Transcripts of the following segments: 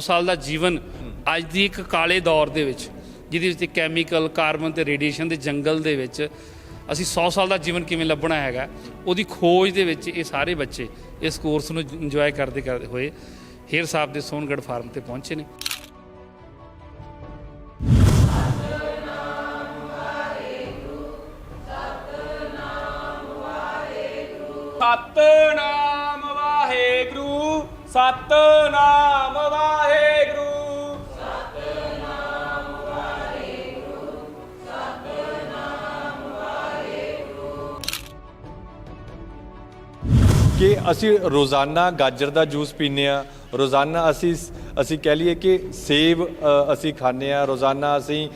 ਸਾਲ ਦਾ ਜੀਵਨ ਅੱਜ ਦੀ ਇੱਕ ਕਾਲੇ ਦੌਰ ਦੇ ਵਿੱਚ ਜਿਹਦੇ ਵਿੱਚ ਕੈਮੀਕਲ ਕਾਰਬਨ ਤੇ ਰੇਡੀਏਸ਼ਨ ਦੇ ਜੰਗਲ ਦੇ ਵਿੱਚ ਅਸੀਂ 100 ਸਾਲ ਦਾ ਜੀਵਨ ਕਿਵੇਂ ਲੱਭਣਾ ਹੈਗਾ ਉਹਦੀ ਖੋਜ ਦੇ ਵਿੱਚ ਇਹ ਸਾਰੇ ਬੱਚੇ ਇਸ ਕੋਰਸ ਨੂੰ ਇੰਜੋਏ ਕਰਦੇ ਕਰਦੇ ਹੋਏ ਹੇਰ ਸਾਹਿਬ ਦੇ ਸੋਨਗੜ੍ਹ ਫਾਰਮ ਤੇ ਪਹੁੰਚੇ ਨੇ। ਸਤਨਾਮ ਵਾਹਿਗੁਰੂ ਸਤਨਾਮ ਵਾਹਿਗੁਰੂ। ਕਿ ਅਸੀਂ ਰੋਜ਼ਾਨਾ ਗਾਜਰ ਦਾ ਜੂਸ ਪੀਂਦੇ ਆ ਰੋਜ਼ਾਨਾ ਅਸੀਂ ਅਸੀਂ ਕਹਿ ਲਈਏ ਕਿ ਸੇਬ ਅਸੀਂ ਖਾਂਦੇ ਆ ਰੋਜ਼ਾਨਾ ਅਸੀਂ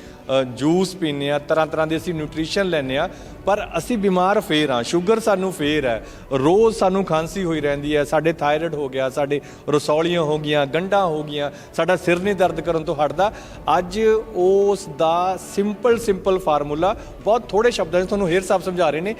ਜੂਸ ਪੀਂਦੇ ਆ ਤਰ੍ਹਾਂ ਤਰ੍ਹਾਂ ਦੇ ਅਸੀਂ ਨਿਊਟ੍ਰੀਸ਼ਨ ਲੈਂਦੇ ਆ ਪਰ ਅਸੀਂ ਬਿਮਾਰ ਫੇਰ ਆ ਸ਼ੂਗਰ ਸਾਨੂੰ ਫੇਰ ਹੈ। ਰੋਜ਼ ਸਾਨੂੰ ਖਾਂਸੀ ਹੋਈ ਰਹਿੰਦੀ ਹੈ, ਸਾਡੇ ਥਾਇਰਾਇਡ ਹੋ ਗਿਆ, ਸਾਡੇ ਰਸੌਲੀਆਂ ਹੋ ਗਈਆਂ, ਗੰਢਾਂ ਹੋ ਗਈਆਂ, ਸਾਡਾ ਸਿਰ ਨਹੀਂ ਦਰਦ ਕਰਨ ਤੋਂ ਹਟਦਾ। ਅੱਜ ਉਸ ਦਾ ਸਿੰਪਲ ਸਿੰਪਲ ਫਾਰਮੂਲਾ ਬਹੁਤ ਥੋੜੇ ਸ਼ਬਦਾਂ 'ਚ ਤੁਹਾਨੂੰ ਹੇਰ ਸਾਹਿਬ ਸਮਝਾ ਰਹੇ ਨੇ।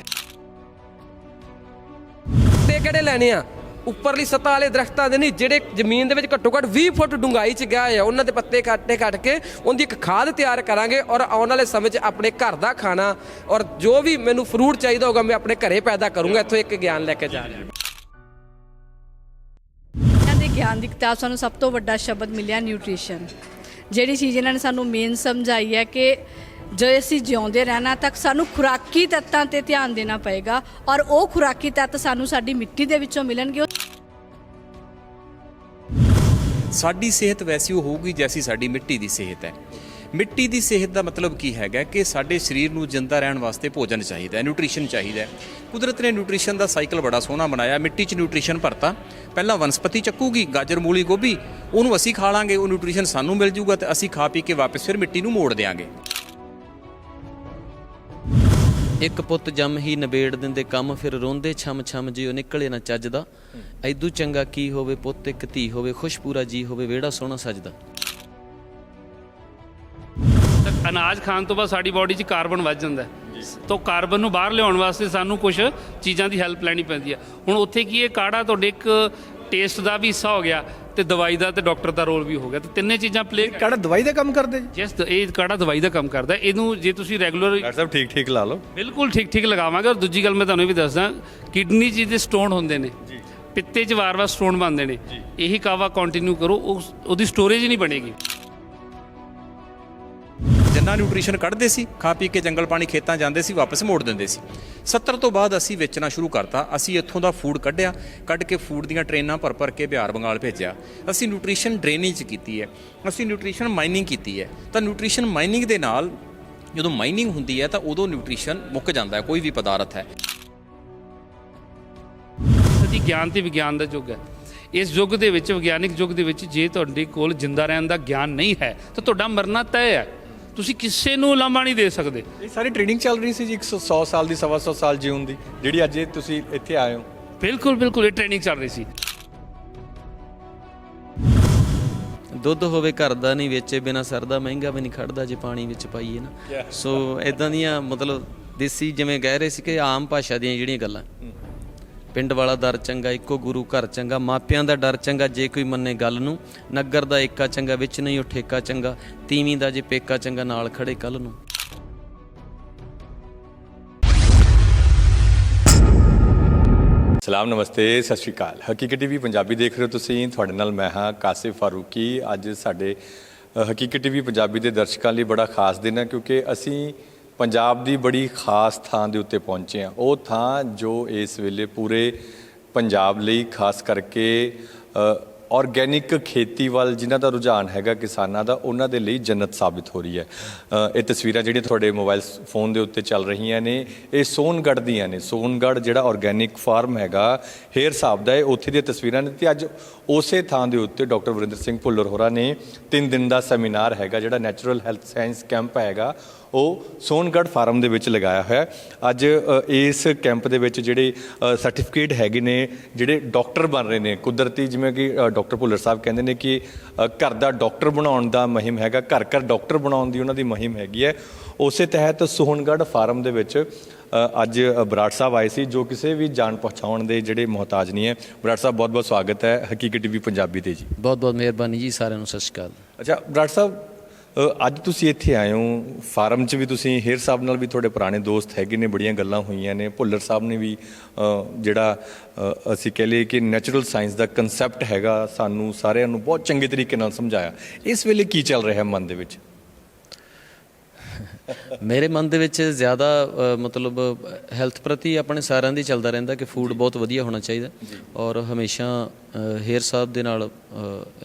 ਤੇ ਕਿਹੜੇ ਲੈਣੇ ਆ? ਉੱਪਰਲੀ ਸਤ੍ਹਾ ਵਾਲੇ ਦਰਖਤਾਂ ਦੇ ਨਹੀਂ, ਜਿਹੜੇ ਜ਼ਮੀਨ ਦੇ ਵਿੱਚ ਘੱਟੋ ਘੱਟ 20 ਫੁੱਟ ਡੂੰਘਾਈ 'ਚ ਗਿਆ ਆ ਉਹਨਾਂ ਦੇ ਪੱਤੇ ਕੱਟੇ ਕੱਟ ਕੇ ਉਹਦੀ ਇੱਕ ਖਾਦ ਤਿਆਰ ਕਰਾਂਗੇ ਔਰ ਆਉਣ ਵਾਲੇ ਸਮੇਂ 'ਚ ਆਪਣੇ ਘਰ ਦਾ ਖਾਣਾ ਔਰ ਜੋ ਵੀ ਮੈਨੂੰ ਫਰੂਟ ਚਾਹੀਦਾ ਹੋਗਾ ਮੈਂ ਆਪਣੇ ਘਰੇ ਪੈਦਾ ਕਰੂੰਗਾ, ਇੱਥੋਂ ਇੱਕ ਗਿਆਨ ਲੈ ਕੇ ਜਾ ਰਿਹਾ। ਇਹਨਾਂ ਦੇ ਗਿਆਨ ਦੀ ਕਿਤਾਬ ਸਾਨੂੰ ਸਭ ਤੋਂ ਵੱਡਾ ਸ਼ਬਦ ਮਿਲਿਆ, ਨਿਊਟ੍ਰੀਸ਼ਨ। ਜਿਹੜੀ ਚੀਜ਼ ਇਹਨਾਂ ਨੇ ਸਾਨੂੰ ਮੇਨ ਸਮਝਾਈ ਹੈ ਕਿ ਜੇ ਅਸੀਂ ਜਿਉਂਦੇ ਰਹਿਣਾ ਤੱਕ ਸਾਨੂੰ ਖੁਰਾਕੀ ਤੱਤਾਂ ਤੇ ਧਿਆਨ ਦੇਣਾ ਪਏਗਾ ਔਰ ਉਹ ਖੁਰਾਕੀ ਤੱਤ ਸਾਨੂੰ ਸਾਡੀ ਮਿੱਟੀ ਦੇ ਵਿੱਚੋਂ ਮਿਲਣਗੇ। ਸਾਡੀ ਸਿਹਤ ਵੈਸੀ ਉਹ ਹੋਊਗੀ ਜੈਸੀ ਸਾਡੀ ਮਿੱਟੀ ਦੀ ਸਿਹਤ ਹੈ। ਮਿੱਟੀ ਦੀ ਸਿਹਤ ਦਾ ਮਤਲਬ ਕੀ ਹੈਗਾ ਕਿ ਸਾਡੇ ਸਰੀਰ ਨੂੰ ਜਿੰਦਾ ਰਹਿਣ ਵਾਸਤੇ ਭੋਜਨ ਚਾਹੀਦਾ ਹੈ ਨਿਊਟ੍ਰੀਸ਼ਨ ਚਾਹੀਦਾ ਹੈ। ਕੁਦਰਤ ਨੇ ਨਿਊਟ੍ਰੀਸ਼ਨ ਦਾ ਸਾਈਕਲ ਬੜਾ ਸੋਹਣਾ ਬਣਾਇਆ, ਮਿੱਟੀ 'ਚ ਨਿਊਟ੍ਰੀਸ਼ਨ ਭਰਤਾ। ਪਹਿਲਾਂ ਵਨਸਪਤੀ ਚੱਕੂਗੀ, ਗਾਜਰ, ਮੂਲੀ, ਗੋਭੀ, ਉਹਨੂੰ ਅਸੀਂ ਖਾ ਲਾਂਗੇ, ਉਹ ਨਿਊਟ੍ਰੀਸ਼ਨ ਸਾਨੂੰ ਮਿਲ ਜੂਗਾ ਤੇ ਅਸੀਂ ਖਾ ਪੀ ਕੇ ਵਾਪਸ ਫਿਰ ਮਿੱਟੀ ਨੂੰ ਮੋੜ ਦੇਾਂਗੇ ਇੱਕ ਪੁੱਤ ਜੰਮ ਹੀ ਨਵੇੜ ਦਿੰਦੇ ਕੰਮ ਫਿਰ ਰੋਂਦੇ ਛਮ ਛਮ ਜਿਉ ਨਿਕਲੇ ਨਾ ਚੱਜਦਾ। ਐਦੂ ਚੰਗਾ ਕੀ ਹੋਵੇ ਪੁੱਤ ਇੱਕ ਧੀ ਹੋਵੇ ਖੁਸ਼ਪੂਰਾ ਜੀ ਹੋਵੇ ਵਿਹੜਾ ਸੋਹਣਾ ਸਜਦਾ। ਤਾਂ ਅਨਾਜ ਖਾਣ ਤੋਂ ਬਾਅਦ ਸਾਡੀ ਬਾਡੀ 'ਚ ਕਾਰਬਨ ਵੱਧ ਜਾਂਦਾ। ਹੈ ਤਾਂ ਕਾਰਬਨ ਨੂੰ ਬਾਹਰ ਲਿਆਉਣ ਵਾਸਤੇ ਸਾਨੂੰ ਕੁਝ ਚੀਜ਼ਾਂ ਦੀ ਹੈਲਪ ਲੈਣੀ ਪੈਂਦੀ ਹੈ ਹੁਣ ਉੱਥੇ ਕੀ ਇਹ ਕਾੜਾ ਤੁਹਾਡੇ ਇੱਕ ਟੇਸਟ ਦਾ ਵੀ ਹਿੱਸਾ ਹੋ ਗਿਆ। ਤੇ ਦਵਾਈ ਦਾ ਤੇ ਡਾਕਟਰ ਦਾ ਰੋਲ ਵੀ ਹੋ ਗਿਆ। ਤੇ ਤਿੰਨੇ ਚੀਜ਼ਾਂ ਪਲੇ ਕਾੜਾ ਦਵਾਈ ਦਾ ਕੰਮ ਕਰਦੇ? ਜੀ ਜਿਸ ਇਹ ਕਾੜਾ ਦਵਾਈ ਦਾ ਕੰਮ ਕਰਦਾ। ਇਹਨੂੰ ਜੇ ਤੁਸੀਂ ਰੈਗੂਲਰ ਡਾਕਟਰ ਸਾਹਿਬ ਠੀਕ ਠੀਕ ਲਾ ਲਓ। ਬਿਲਕੁਲ ਠੀਕ ਠੀਕ ਲਗਾਵਾਂਗੇ ਔਰ ਦੂਜੀ ਗੱਲ ਮੈਂ ਤੁਹਾਨੂੰ ਇਹ ਵੀ ਦੱਸਦਾ ਕਿਡਨੀ 'ਚ ਦੇ ਸਟੋਨ ਹੁੰਦੇ ਨੇ। ਪਿੱਤੇ 'ਚ ਵਾਰ-ਵਾਰ ਸਟੋਨ ਬਣਦੇ ਨੇ। ਇਹੀ ਕਾਵਾ ਕੰਟੀਨਿਊ ਕਰੋ ਉਹਦੀ ਸਟੋਰੇਜ ਨਹੀਂ ਬਣੇਗੀ। ਜਿੰਨਾ ਨਿਊਟ੍ਰੀਸ਼ਨ ਕੱਢਦੇ ਸੀ, ਖਾ ਪੀ ਕੇ ਜੰਗਲ ਪਾਣੀ ਖੇਤਾਂ ਜਾਂਦੇ ਸੀ, ਵਾਪਸ ਮੋੜ ਦਿੰਦੇ ਸੀ। 70 ਤੋਂ ਬਾਅਦ ਅਸੀਂ ਵੇਚਣਾ ਸ਼ੁਰੂ ਕਰਤਾ। ਅਸੀਂ ਇੱਥੋਂ ਦਾ ਫੂਡ ਕੱਢਿਆ, ਕੱਢ ਕੇ ਫੂਡ ਦੀਆਂ ਟ੍ਰੇਨਾਂ ਭਰ ਭਰ ਕੇ ਬਿਹਾਰ ਬੰਗਾਲ ਭੇਜਿਆ। ਅਸੀਂ ਨਿਊਟ੍ਰੀਸ਼ਨ ਡਰੇਨੇਜ ਕੀਤੀ ਹੈ। ਅਸੀਂ ਨਿਊਟ੍ਰੀਸ਼ਨ ਮਾਈਨਿੰਗ ਕੀਤੀ ਹੈ। ਤਾਂ ਨਿਊਟ੍ਰੀਸ਼ਨ ਮਾਈਨਿੰਗ ਦੇ ਨਾਲ ਜਦੋਂ ਮਾਈਨਿੰਗ ਹੁੰਦੀ ਹੈ ਤਾਂ ਉਦੋਂ ਨਿਊਟ੍ਰੀਸ਼ਨ ਮੁੱਕ ਜਾਂਦਾ ਹੈ, ਕੋਈ ਵੀ ਪਦਾਰਥ ਹੈ। ਸਦੀ ਗਿਆਨ ਤੇ ਵਿਗਿਆਨ ਦਾ ਯੁੱਗ ਹੈ। ਇਸ ਯੁੱਗ ਦੇ ਵਿੱਚ, ਵਿਗਿਆਨਿਕ ਯੁੱਗ ਦੇ ਵਿੱਚ ਜੇ ਤੁਹਾਡੇ ਕੋਲ ਜਿੰਦਾ ਰਹਿਣ ਦਾ ਗਿਆਨ ਨਹੀਂ ਹੈ, ਤਾਂ ਤੁਹਾਡਾ ਮਰਨਾ ਤੈਅ ਹੈ। ਤੁਸੀਂ ਕਿਸੇ ਨੂੰ ਲਾਮਾ ਨਹੀਂ ਦੇ ਸਕਦੇ। ਇਹ ਸਾਰੀ ਟ੍ਰੇਨਿੰਗ ਚੱਲ ਰਹੀ ਸੀ ਜੀ 100 ਸਾਲ ਦੀ ਸਵਾ ਸਾਲ ਜੀਉਣ ਦੀ ਜਿਹੜੀ ਅੱਜ ਇਹ ਤੁਸੀਂ ਇੱਥੇ ਆਏ ਹੋ। ਬਿਲਕੁਲ ਬਿਲਕੁਲ ਇਹ ਟ੍ਰੇਨਿੰਗ ਚੱਲ ਰਹੀ ਸੀ। ਦੁੱਧ ਹੋਵੇ ਘਰ ਦਾ ਨਹੀਂ ਵੇਚੇ ਬਿਨਾ ਸਰਦਾ ਮਹਿੰਗਾ ਵੀ ਨਹੀਂ ਖੜਦਾ ਜੇ ਪਾਣੀ ਵਿੱਚ ਪਾਈਏ ਨਾ। ਸੋ ਇਦਾਂ ਦੀਆਂ ਮਤਲਬ ਦੇਸੀ ਜਿਵੇਂ ਕਹਿ ਰਹੇ ਸੀ ਕਿ ਆਮ ਭਾਸ਼ਾ ਦੀਆਂ ਜਿਹੜੀਆਂ ਗੱਲਾਂ। ਪਿੰਡ ਵਾਲਾ ਦਰ ਚੰਗਾ ਇੱਕੋ ਗੁਰੂ ਘਰ ਚੰਗਾ ਮਾਪਿਆਂ ਦਾ ਡਰ ਚੰਗਾ ਜੇ ਕੋਈ ਮੰਨੇ ਗੱਲ ਨੂੰ। ਨਗਰ ਦਾ ਏਕਾ ਚੰਗਾ ਵਿੱਚ ਨਹੀਂ ਉਹ ਠੇਕਾ ਚੰਗਾ ਤੀਵੀਂ ਦਾ ਜੇ ਪੇਕਾ ਚੰਗਾ ਨਾਲ ਖੜੇ ਕੱਲ ਨੂੰ। ਸਲਾਮ ਨਮਸਤੇ ਸਤਿ ਸ਼੍ਰੀ ਅਕਾਲ। ਹਕੀਕਤ ਟੀਵੀ ਪੰਜਾਬੀ ਦੇਖ ਰਹੇ ਹੋ ਤੁਸੀਂ। ਤੁਹਾਡੇ ਨਾਲ ਮੈਂ ਹਾਂ ਕਾਸਿਫ ਫਾਰੂਕੀ। ਅੱਜ ਸਾਡੇ ਅ, ਹਕੀਕਤ ਟੀਵੀ ਪੰਜਾਬੀ ਦੇ ਦਰਸ਼ਕਾਂ ਲਈ ਬੜਾ ਖਾਸ ਦਿਨ ਹੈ ਕਿਉਂਕਿ ਅਸੀਂ ਪੰਜਾਬ ਦੀ ਬੜੀ ਖਾਸ ਥਾਂ ਦੇ ਉੱਤੇ ਪਹੁੰਚੇ ਹਾਂ। ਉਹ ਥਾਂ ਜੋ ਇਸ ਵੇਲੇ ਪੂਰੇ ਪੰਜਾਬ ਲਈ, ਖਾਸ ਕਰਕੇ ਆਰਗੈਨਿਕ ਖੇਤੀ ਵੱਲ ਜਿਨ੍ਹਾਂ ਦਾ ਰੁਝਾਨ ਹੈਗਾ ਕਿਸਾਨਾਂ ਦਾ, ਉਹਨਾਂ ਦੇ ਲਈ ਜੰਨਤ ਸਾਬਿਤ ਹੋ ਰਹੀ ਹੈ। ਇਹ ਤਸਵੀਰਾਂ ਜਿਹੜੀਆਂ ਤੁਹਾਡੇ ਮੋਬਾਈਲ ਫੋਨ ਦੇ ਉੱਤੇ ਚੱਲ ਰਹੀਆਂ ਨੇ, ਇਹ ਸੋਨਗੜ੍ਹ ਦੀਆਂ ਨੇ। ਸੋਨਗੜ੍ਹ ਜਿਹੜਾ ਆਰਗੈਨਿਕ ਫਾਰਮ ਹੈਗਾ, ਹੇਰ ਸਾਹਿਬ ਦਾ ਇਹ ਉੱਥੇ ਦੀਆਂ ਤਸਵੀਰਾਂ ਨੇ ਤੇ ਅੱਜ ਉਸੇ ਥਾਂ ਦੇ ਉੱਤੇ ਡਾਕਟਰ ਵਰਿੰਦਰ ਸਿੰਘ ਭੁੱਲਰ ਹੋਰਾਂ ਨੇ 3 ਦਿਨ ਦਾ ਸੈਮੀਨਾਰ ਹੈਗਾ, ਜਿਹੜਾ ਨੈਚੁਰਲ ਹੈਲਥ ਸਾਇੰਸ ਕੈਂਪ ਹੈਗਾ ਉਹ ਸੋਨਗੜ੍ਹ ਫਾਰਮ ਦੇ ਵਿੱਚ ਲਗਾਇਆ ਹੋਇਆ। ਅੱਜ ਇਸ ਕੈਂਪ ਦੇ ਵਿੱਚ ਜਿਹੜੇ ਸਰਟੀਫਿਕੇਟ ਹੈਗੇ ਨੇ ਜਿਹੜੇ ਡਾਕਟਰ ਬਣ ਰਹੇ ਨੇ ਕੁਦਰਤੀ ਜਿਵੇਂ ਕਿ ਡਾਕਟਰ ਭੁੱਲਰ ਸਾਹਿਬ ਕਹਿੰਦੇ ਨੇ ਕਿ ਘਰ ਦਾ ਡਾਕਟਰ ਬਣਾਉਣ ਦਾ ਮੁਹਿੰਮ ਹੈਗਾ ਘਰ ਘਰ ਡਾਕਟਰ ਬਣਾਉਣ ਦੀ ਉਹਨਾਂ ਦੀ ਮੁਹਿੰਮ ਹੈਗੀ ਹੈ। ਉਸੇ ਤਹਿਤ ਸੋਹਣਗੜ੍ਹ ਫਾਰਮ ਦੇ ਵਿੱਚ ਅੱਜ ਬਰਾੜ ਸਾਹਿਬ ਆਏ ਸੀ ਜੋ ਕਿਸੇ ਵੀ ਜਾਣ ਪਹੁੰਚਾਉਣ ਦੇ ਜਿਹੜੇ ਮੁਹਤਾਜ ਨਹੀਂ ਹੈ ਬਰਾੜ ਸਾਹਿਬ ਬਹੁਤ ਬਹੁਤ ਸਵਾਗਤ ਹੈ ਹਕੀਕਤ ਟੀਵੀ ਪੰਜਾਬੀ ਤੇ ਜੀ। ਬਹੁਤ ਬਹੁਤ ਮਿਹਰਬਾਨੀ ਜੀ ਸਾਰਿਆਂ ਨੂੰ ਸਤਿ ਸ਼੍ਰੀ ਅਕਾਲ। ਅੱਛਾ ਬਰਾੜ ਸਾਹਿਬ ਅੱਜ ਤੁਸੀਂ ਇੱਥੇ ਆਏ ਹੋ, ਫਾਰਮ 'ਚ ਵੀ ਤੁਸੀਂ, ਹੇਰ ਸਾਹਿਬ ਨਾਲ ਵੀ ਤੁਹਾਡੇ ਪੁਰਾਣੇ ਦੋਸਤ ਹੈਗੇ ਨੇ, ਬੜੀਆਂ ਗੱਲਾਂ ਹੋਈਆਂ ਨੇ। ਭੁੱਲਰ ਸਾਹਿਬ ਨੇ ਵੀ ਜਿਹੜਾ ਅਸੀਂ ਕਹ ਲਈਏ ਕਿ ਨੈਚੁਰਲ ਸਾਇੰਸ ਦਾ ਕਨਸੈਪਟ ਹੈਗਾ, ਸਾਨੂੰ ਸਾਰਿਆਂ ਨੂੰ ਬਹੁਤ ਚੰਗੇ ਤਰੀਕੇ ਨਾਲ ਸਮਝਾਇਆ। ਇਸ ਵੇਲੇ ਕੀ ਚੱਲ ਰਿਹਾ ਮਨ ਦੇ ਵਿੱਚ? ਮੇਰੇ ਮਨ ਦੇ ਵਿੱਚ ਜ਼ਿਆਦਾ ਮਤਲਬ ਹੈਲਥ ਪ੍ਰਤੀ ਆਪਣੇ ਸਾਰਿਆਂ ਦੀ ਚੱਲਦਾ ਰਹਿੰਦਾ ਕਿ ਫੂਡ ਬਹੁਤ ਵਧੀਆ ਹੋਣਾ ਚਾਹੀਦਾ ਔਰ ਹਮੇਸ਼ਾ ਹੇਅਰ ਸਾਹਿਬ ਦੇ ਨਾਲ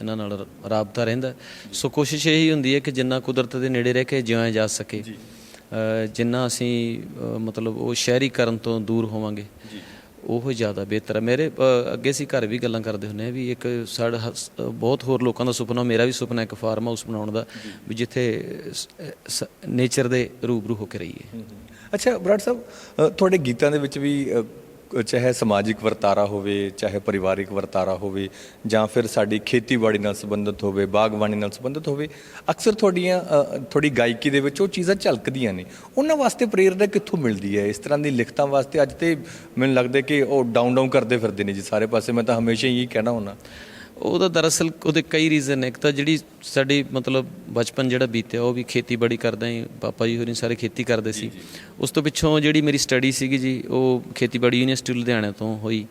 ਇਹਨਾਂ ਨਾਲ ਰਾਬਤਾ ਰਹਿੰਦਾ। ਸੋ ਕੋਸ਼ਿਸ਼ ਇਹੀ ਹੁੰਦੀ ਹੈ ਕਿ ਜਿੰਨਾ ਕੁਦਰਤ ਦੇ ਨੇੜੇ ਰਹਿ ਕੇ ਜਿਉਇਆ ਜਾ ਸਕੇ। ਜਿੰਨਾ ਅਸੀਂ ਮਤਲਬ ਉਹ ਸ਼ਹਿਰੀਕਰਨ ਤੋਂ ਦੂਰ ਹੋਵਾਂਗੇ। ਉਹ ਜ਼ਿਆਦਾ ਬਿਹਤਰ ਹੈ ਮੇਰੇ ਅੱਗੇ ਅਸੀਂ ਘਰ ਵੀ ਗੱਲਾਂ ਕਰਦੇ ਹੁੰਦੇ ਆ ਵੀ ਇੱਕ ਸਾਡਾ ਹਸ- ਬਹੁਤ ਹੋਰ ਲੋਕਾਂ ਦਾ ਸੁਪਨਾ, ਮੇਰਾ ਵੀ ਸੁਪਨਾ ਇੱਕ ਫਾਰਮ ਹਾਊਸ ਬਣਾਉਣ ਦਾ, ਵੀ ਜਿੱਥੇ ਨੇਚਰ ਦੇ ਰੂਬਰੂ ਹੋ ਕੇ ਰਹੀਏ। ਅੱਛਾ, ਬਰਾੜ ਸਾਹਿਬ ਤੁਹਾਡੇ ਗੀਤਾਂ ਦੇ ਵਿੱਚ ਵੀ ਚਾਹੇ ਸਮਾਜਿਕ ਵਰਤਾਰਾ ਹੋਵੇ, ਚਾਹੇ ਪਰਿਵਾਰਿਕ ਵਰਤਾਰਾ ਹੋਵੇ, ਜਾਂ ਫਿਰ ਸਾਡੀ ਖੇਤੀਬਾੜੀ ਨਾਲ ਸੰਬੰਧਿਤ ਹੋਵੇ, ਬਾਗਬਾਨੀ ਨਾਲ ਸੰਬੰਧਿਤ ਹੋਵੇ, ਅਕਸਰ ਤੁਹਾਡੀਆਂ ਤੁਹਾਡੀ ਗਾਇਕੀ ਦੇ ਵਿੱਚ ਉਹ ਚੀਜ਼ਾਂ ਝਲਕਦੀਆਂ ਨੇ। ਉਹਨਾਂ ਵਾਸਤੇ ਪ੍ਰੇਰਨਾ ਕਿੱਥੋਂ ਮਿਲਦੀ ਹੈ? ਇਸ ਤਰ੍ਹਾਂ ਦੀ ਲਿਖਤਾਂ ਵਾਸਤੇ ਅੱਜ ਤੇ ਮੈਨੂੰ ਲੱਗਦਾ ਕਿ ਉਹ ਡਾਊਨ ਡਾਊਨ ਕਰਦੇ ਫਿਰਦੇ ਨੇ ਜੀ ਸਾਰੇ ਪਾਸੇ। ਮੈਂ ਤਾਂ ਹਮੇਸ਼ਾ ਹੀ ਕਹਿਣਾ ਹੁੰਦਾ। ਉਹਦਾ ਦਰਅਸਲ ਉਹਦੇ ਕਈ ਰੀਜ਼ਨ ਨੇ। ਇੱਕ ਤਾਂ ਜਿਹੜੀ ਸਾਡੀ ਮਤਲਬ ਬਚਪਨ ਜਿਹੜਾ ਬੀਤਿਆ ਉਹ ਵੀ ਖੇਤੀਬਾੜੀ ਕਰਦਾ ਹੀ ਪਾਪਾ ਜੀ ਹੋਰੀ ਸਾਰੇ ਖੇਤੀ ਕਰਦੇ ਸੀ। ਉਸ ਤੋਂ ਪਿੱਛੋਂ ਜਿਹੜੀ ਮੇਰੀ ਸਟੱਡੀ ਸੀਗੀ ਜੀ ਉਹ ਖੇਤੀਬਾੜੀ ਯੂਨੀਵਰਸਿਟੀ ਲੁਧਿਆਣਾ ਤੋਂ ਹੋਈ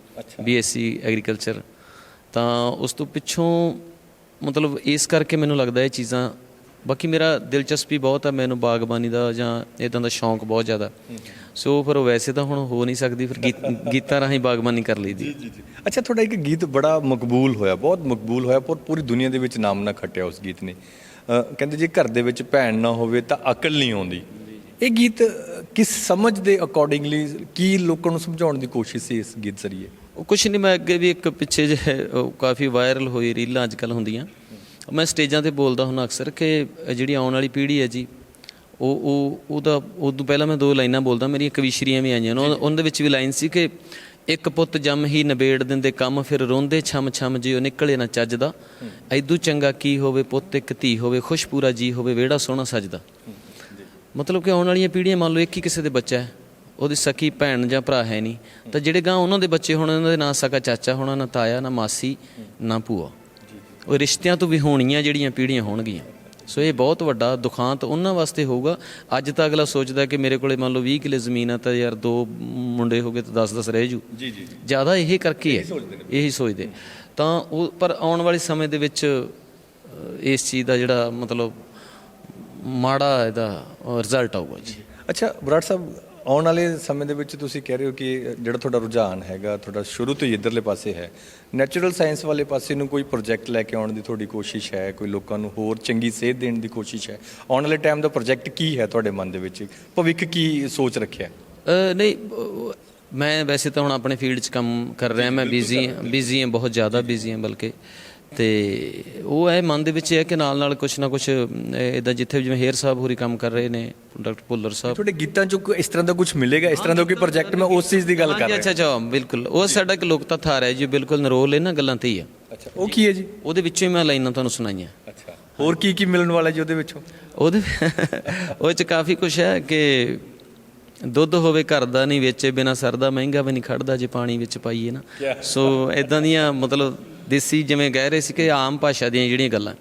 ਬੀਐਸਸੀ ਐਗਰੀਕਲਚਰ ਤਾਂ ਉਸ ਤੋਂ ਪਿੱਛੋਂ ਮਤਲਬ ਇਸ ਕਰਕੇ ਮੈਨੂੰ ਲੱਗਦਾ ਇਹ ਚੀਜ਼ਾਂ ਬਾਕੀ ਮੇਰਾ ਦਿਲਚਸਪੀ ਬਹੁਤ ਹੈ ਮੈਨੂੰ ਬਾਗਬਾਨੀ ਦਾ ਜਾਂ ਇਦਾਂ ਦਾ ਸ਼ੌਂਕ ਬਹੁਤ ਜ਼ਿਆਦਾ। ਸੋ ਫਿਰ ਉਹ ਵੈਸੇ ਤਾਂ ਹੁਣ ਹੋ ਨਹੀਂ ਸਕਦੀ ਫਿਰ ਗੀਤ- ਰਾਹੀਂ ਬਾਗਬਾਨੀ ਕਰ ਲਈ ਦੀ ਅੱਛਾ ਤੁਹਾਡਾ ਇੱਕ ਗੀਤ ਬੜਾ ਮਕਬੂਲ ਹੋਇਆ ਬਹੁਤ ਮਕਬੂਲ ਹੋਇਆ ਪਰ ਪੂਰੀ ਦੁਨੀਆ ਦੇ ਵਿੱਚ ਨਾਮ ਨਾ ਖੱਟਿਆ ਉਸ ਗੀਤ ਨੇ। ਕਹਿੰਦੇ ਜੇ ਘਰ ਦੇ ਵਿੱਚ ਭੈਣ ਨਾ ਹੋਵੇ ਤਾਂ ਅਕਲ ਨਹੀਂ ਆਉਂਦੀ। ਇਹ ਗੀਤ ਕਿਸ ਸਮਝ ਦੇ ਅਕੋਰਡਿੰਗਲੀ ਕੀ ਲੋਕਾਂ ਨੂੰ ਸਮਝਾਉਣ ਦੀ ਕੋਸ਼ਿਸ਼ ਸੀ ਇਸ ਗੀਤ ਜ਼ਰੀਏ? ਕੁਛ ਨਹੀਂ ਮੈਂ ਅੱਗੇ ਵੀ ਇੱਕ ਪਿੱਛੇ ਜੇ ਕਾਫੀ ਵਾਇਰਲ ਹੋਈ ਰੀਲਾਂ ਅੱਜ ਕੱਲ ਹੁੰਦੀਆਂ। ਮੈਂ ਸਟੇਜਾਂ ਤੇ ਬੋਲਦਾ ਹੁੰਦਾ ਅਕਸਰ ਕਿ ਜਿਹੜੀ ਆਉਣ ਵਾਲੀ ਪੀੜ੍ਹੀ ਹੈ ਜੀ ਉਹ ਉਹ ਉਹਦਾ ਉਦੋਂ ਪਹਿਲਾਂ ਮੈਂ ਦੋ ਲਾਈਨਾਂ ਬੋਲਦਾ ਮੇਰੀਆਂ ਕਵੀਸ਼ਰੀਆਂ ਵੀ ਆਈਆਂ ਨੇ। ਉਹ- ਉਹਨਾਂ ਦੇ ਵਿੱਚ ਵੀ ਲਾਈਨ ਸੀ ਕਿ ਇੱਕ ਪੁੱਤ ਜੰਮ ਹੀ ਨਿਬੇੜ ਦਿੰਦੇ ਕੰਮ ਫਿਰ ਰੋਂਦੇ ਛਮ ਛਮ ਜਿਉ ਨਿਕਲੇ ਨਾ ਚੱਜਦਾ। ਐਦੂ ਚੰਗਾ ਕੀ ਹੋਵੇ ਪੁੱਤ ਇੱਕ ਧੀ ਹੋਵੇ ਖੁਸ਼ਪੂਰਾ ਜੀ ਹੋਵੇ ਵਿਹੜਾ ਸੋਹਣਾ ਸਜਦਾ। ਮਤਲਬ ਕਿ ਆਉਣ ਵਾਲੀਆਂ ਪੀੜ੍ਹੀਆਂ ਮੰਨ ਲਓ ਇੱਕ ਹੀ ਕਿਸੇ ਦੇ ਬੱਚਾ ਹੈ ਉਹਦੀ ਸਕੀ ਭੈਣ ਜਾਂ ਭਰਾ ਹੈ ਨਹੀਂ ਤਾਂ ਜਿਹੜੇ ਗਾਂ ਉਹਨਾਂ ਦੇ ਬੱਚੇ ਹੋਣ ਉਹਨਾਂ ਦੇ ਨਾ ਸਕਾ ਚਾਚਾ ਹੋਣਾ ਨਾ ਤਾਇਆ ਨਾ ਮਾਸੀ ਨਾ ਭੂਆ। ਉਹ ਰਿਸ਼ਤਿਆਂ ਤੋਂ ਵੀ ਹੋਣੀਆਂ ਜਿਹੜੀਆਂ ਪੀੜ੍ਹੀਆਂ ਹੋਣਗੀਆਂ। ਸੋ ਇਹ ਬਹੁਤ ਵੱਡਾ ਦੁਖਾਂਤ ਉਹਨਾਂ ਵਾਸਤੇ ਹੋਊਗਾ। ਅੱਜ ਤਾਂ ਅਗਲਾ ਸੋਚਦਾ ਕਿ ਮੇਰੇ ਕੋਲੇ ਮੰਨ ਲਓ 20 ਕਿੱਲੇ ਜ਼ਮੀਨ ਆ ਤਾਂ ਯਾਰ ਦੋ ਮੁੰਡੇ ਹੋ ਗਏ ਤਾਂ 10-10 ਰਹਿ ਜੂ। ਜੀ ਜੀ ਜ਼ਿਆਦਾ ਇਹ ਕਰਕੇ ਹੈ। ਇਹੀ ਸੋਚਦੇ। ਤਾਂ ਉਹ ਪਰ ਆਉਣ ਵਾਲੇ ਸਮੇਂ ਦੇ ਵਿੱਚ ਇਸ ਚੀਜ਼ ਦਾ ਜਿਹੜਾ ਮਤਲਬ ਮਾੜਾ ਇਹਦਾ ਰਿਜ਼ਲਟ ਆਊਗਾ ਜੀ। ਅੱਛਾ ਬਰਾੜ ਸਾਹਿਬ ਆਉਣ ਵਾਲੇ ਸਮੇਂ ਦੇ ਵਿੱਚ ਤੁਸੀਂ ਕਹਿ ਰਹੇ ਹੋ ਕਿ ਜਿਹੜਾ ਤੁਹਾਡਾ ਰੁਝਾਨ ਹੈਗਾ ਤੁਹਾਡਾ ਸ਼ੁਰੂ ਤੋਂ ਹੀ ਇਧਰਲੇ ਪਾਸੇ ਹੈ। ਨੈਚੁਰਲ ਸਾਇੰਸ ਵਾਲੇ ਪਾਸੇ ਨੂੰ ਕੋਈ ਪ੍ਰੋਜੈਕਟ ਲੈ ਕੇ ਆਉਣ ਦੀ ਤੁਹਾਡੀ ਕੋਸ਼ਿਸ਼ ਹੈ? ਕੋਈ ਲੋਕਾਂ ਨੂੰ ਹੋਰ ਚੰਗੀ ਸੇਧ ਦੇਣ ਦੀ ਕੋਸ਼ਿਸ਼ ਹੈ? ਆਉਣ ਵਾਲੇ ਟਾਈਮ ਦਾ ਪ੍ਰੋਜੈਕਟ ਕੀ ਹੈ ਤੁਹਾਡੇ ਮਨ ਦੇ ਵਿੱਚ? ਭਵਿੱਖ ਕੀ ਸੋਚ ਰੱਖਿਆ? ਨਹੀਂ ਮੈਂ ਵੈਸੇ ਤਾਂ ਹੁਣ ਆਪਣੇ ਫੀਲਡ 'ਚ ਕੰਮ ਕਰ ਰਿਹਾ ਮੈਂ ਬਿਜ਼ੀ ਹਾਂ ਬਿਜ਼ੀ ਹਾਂ। ਬਹੁਤ ਜ਼ਿਆਦਾ ਬਿਜ਼ੀ ਹਾਂ ਬਲਕਿ। ਤੇ ਉਹ ਹੈ ਮਨ ਦੇ ਵਿੱਚ ਇਹ ਹੈ ਕਿ ਨਾਲ ਨਾਲ ਕੁਛ ਨਾ ਕੁਛ ਇਦਾਂ ਜਿੱਥੇ ਜਿਵੇਂ ਹੇਅਰ ਸਾਹਿਬ ਹੋਰੀ ਕੰਮ ਕਰ ਰਹੇ ਨੇ ਡਾਕਟਰ ਭੁੱਲਰ ਸਾਹਿਬ। ਤੁਹਾਡੇ ਗੀਤਾਂ 'ਚ ਇਸ ਤਰ੍ਹਾਂ ਦਾ ਕੁਝ ਮਿਲੇਗਾ? ਇਸ ਤਰ੍ਹਾਂ ਦਾ ਕੋਈ ਪ੍ਰੋਜੈਕਟ ਮੈਂ ਉਸ ਚੀਜ਼ ਦੀ ਗੱਲ ਕਰ ਰਿਹਾ। ਅੱਛਾ ਅੱਛਾ ਬਿਲਕੁਲ। ਉਹ ਸਾਡਾ ਇੱਕ ਲੋਕਤਾ ਥਾਰ ਹੈ ਜੀ ਬਿਲਕੁਲ ਨਰੋਲ ਇਹਨਾਂ ਗੱਲਾਂ ਤੇ ਹੀ ਆ। ਅੱਛਾ ਉਹ ਕੀ ਹੈ ਜੀ? ਉਹਦੇ ਵਿੱਚੋਂ ਹੀ ਮੈਂ ਲਾਈਨਾਂ ਤੁਹਾਨੂੰ ਸੁਣਾਈਆਂ। ਅੱਛਾ ਹੋਰ ਕੀ ਕੀ ਮਿਲਣ ਵਾਲਾ ਜੀ ਉਹਦੇ ਵਿੱਚੋਂ? ਉਹਦੇ ਉਹ ਚ ਕਾਫੀ ਕੁਝ ਹੈ ਕਿ ਦੁੱਧ ਹੋਵੇ ਘਰ ਦਾ ਨਹੀਂ ਵੇਚੇ ਬਿਨਾ ਸਰਦਾ ਮਹਿੰਗਾ ਵੀ ਨਹੀਂ ਖੜਦਾ ਜੇ ਪਾਣੀ ਵਿੱਚ ਪਾਈਏ ਨਾ। ਸੋ ਇਦਾਂ ਦੀਆਂ ਮਤਲਬ ਦੇਸੀ ਜਿਵੇਂ ਕਹਿ ਰਹੇ ਸੀ ਕਿ ਆਮ ਭਾਸ਼ਾ ਦੀਆਂ ਜਿਹੜੀਆਂ ਗੱਲਾਂ।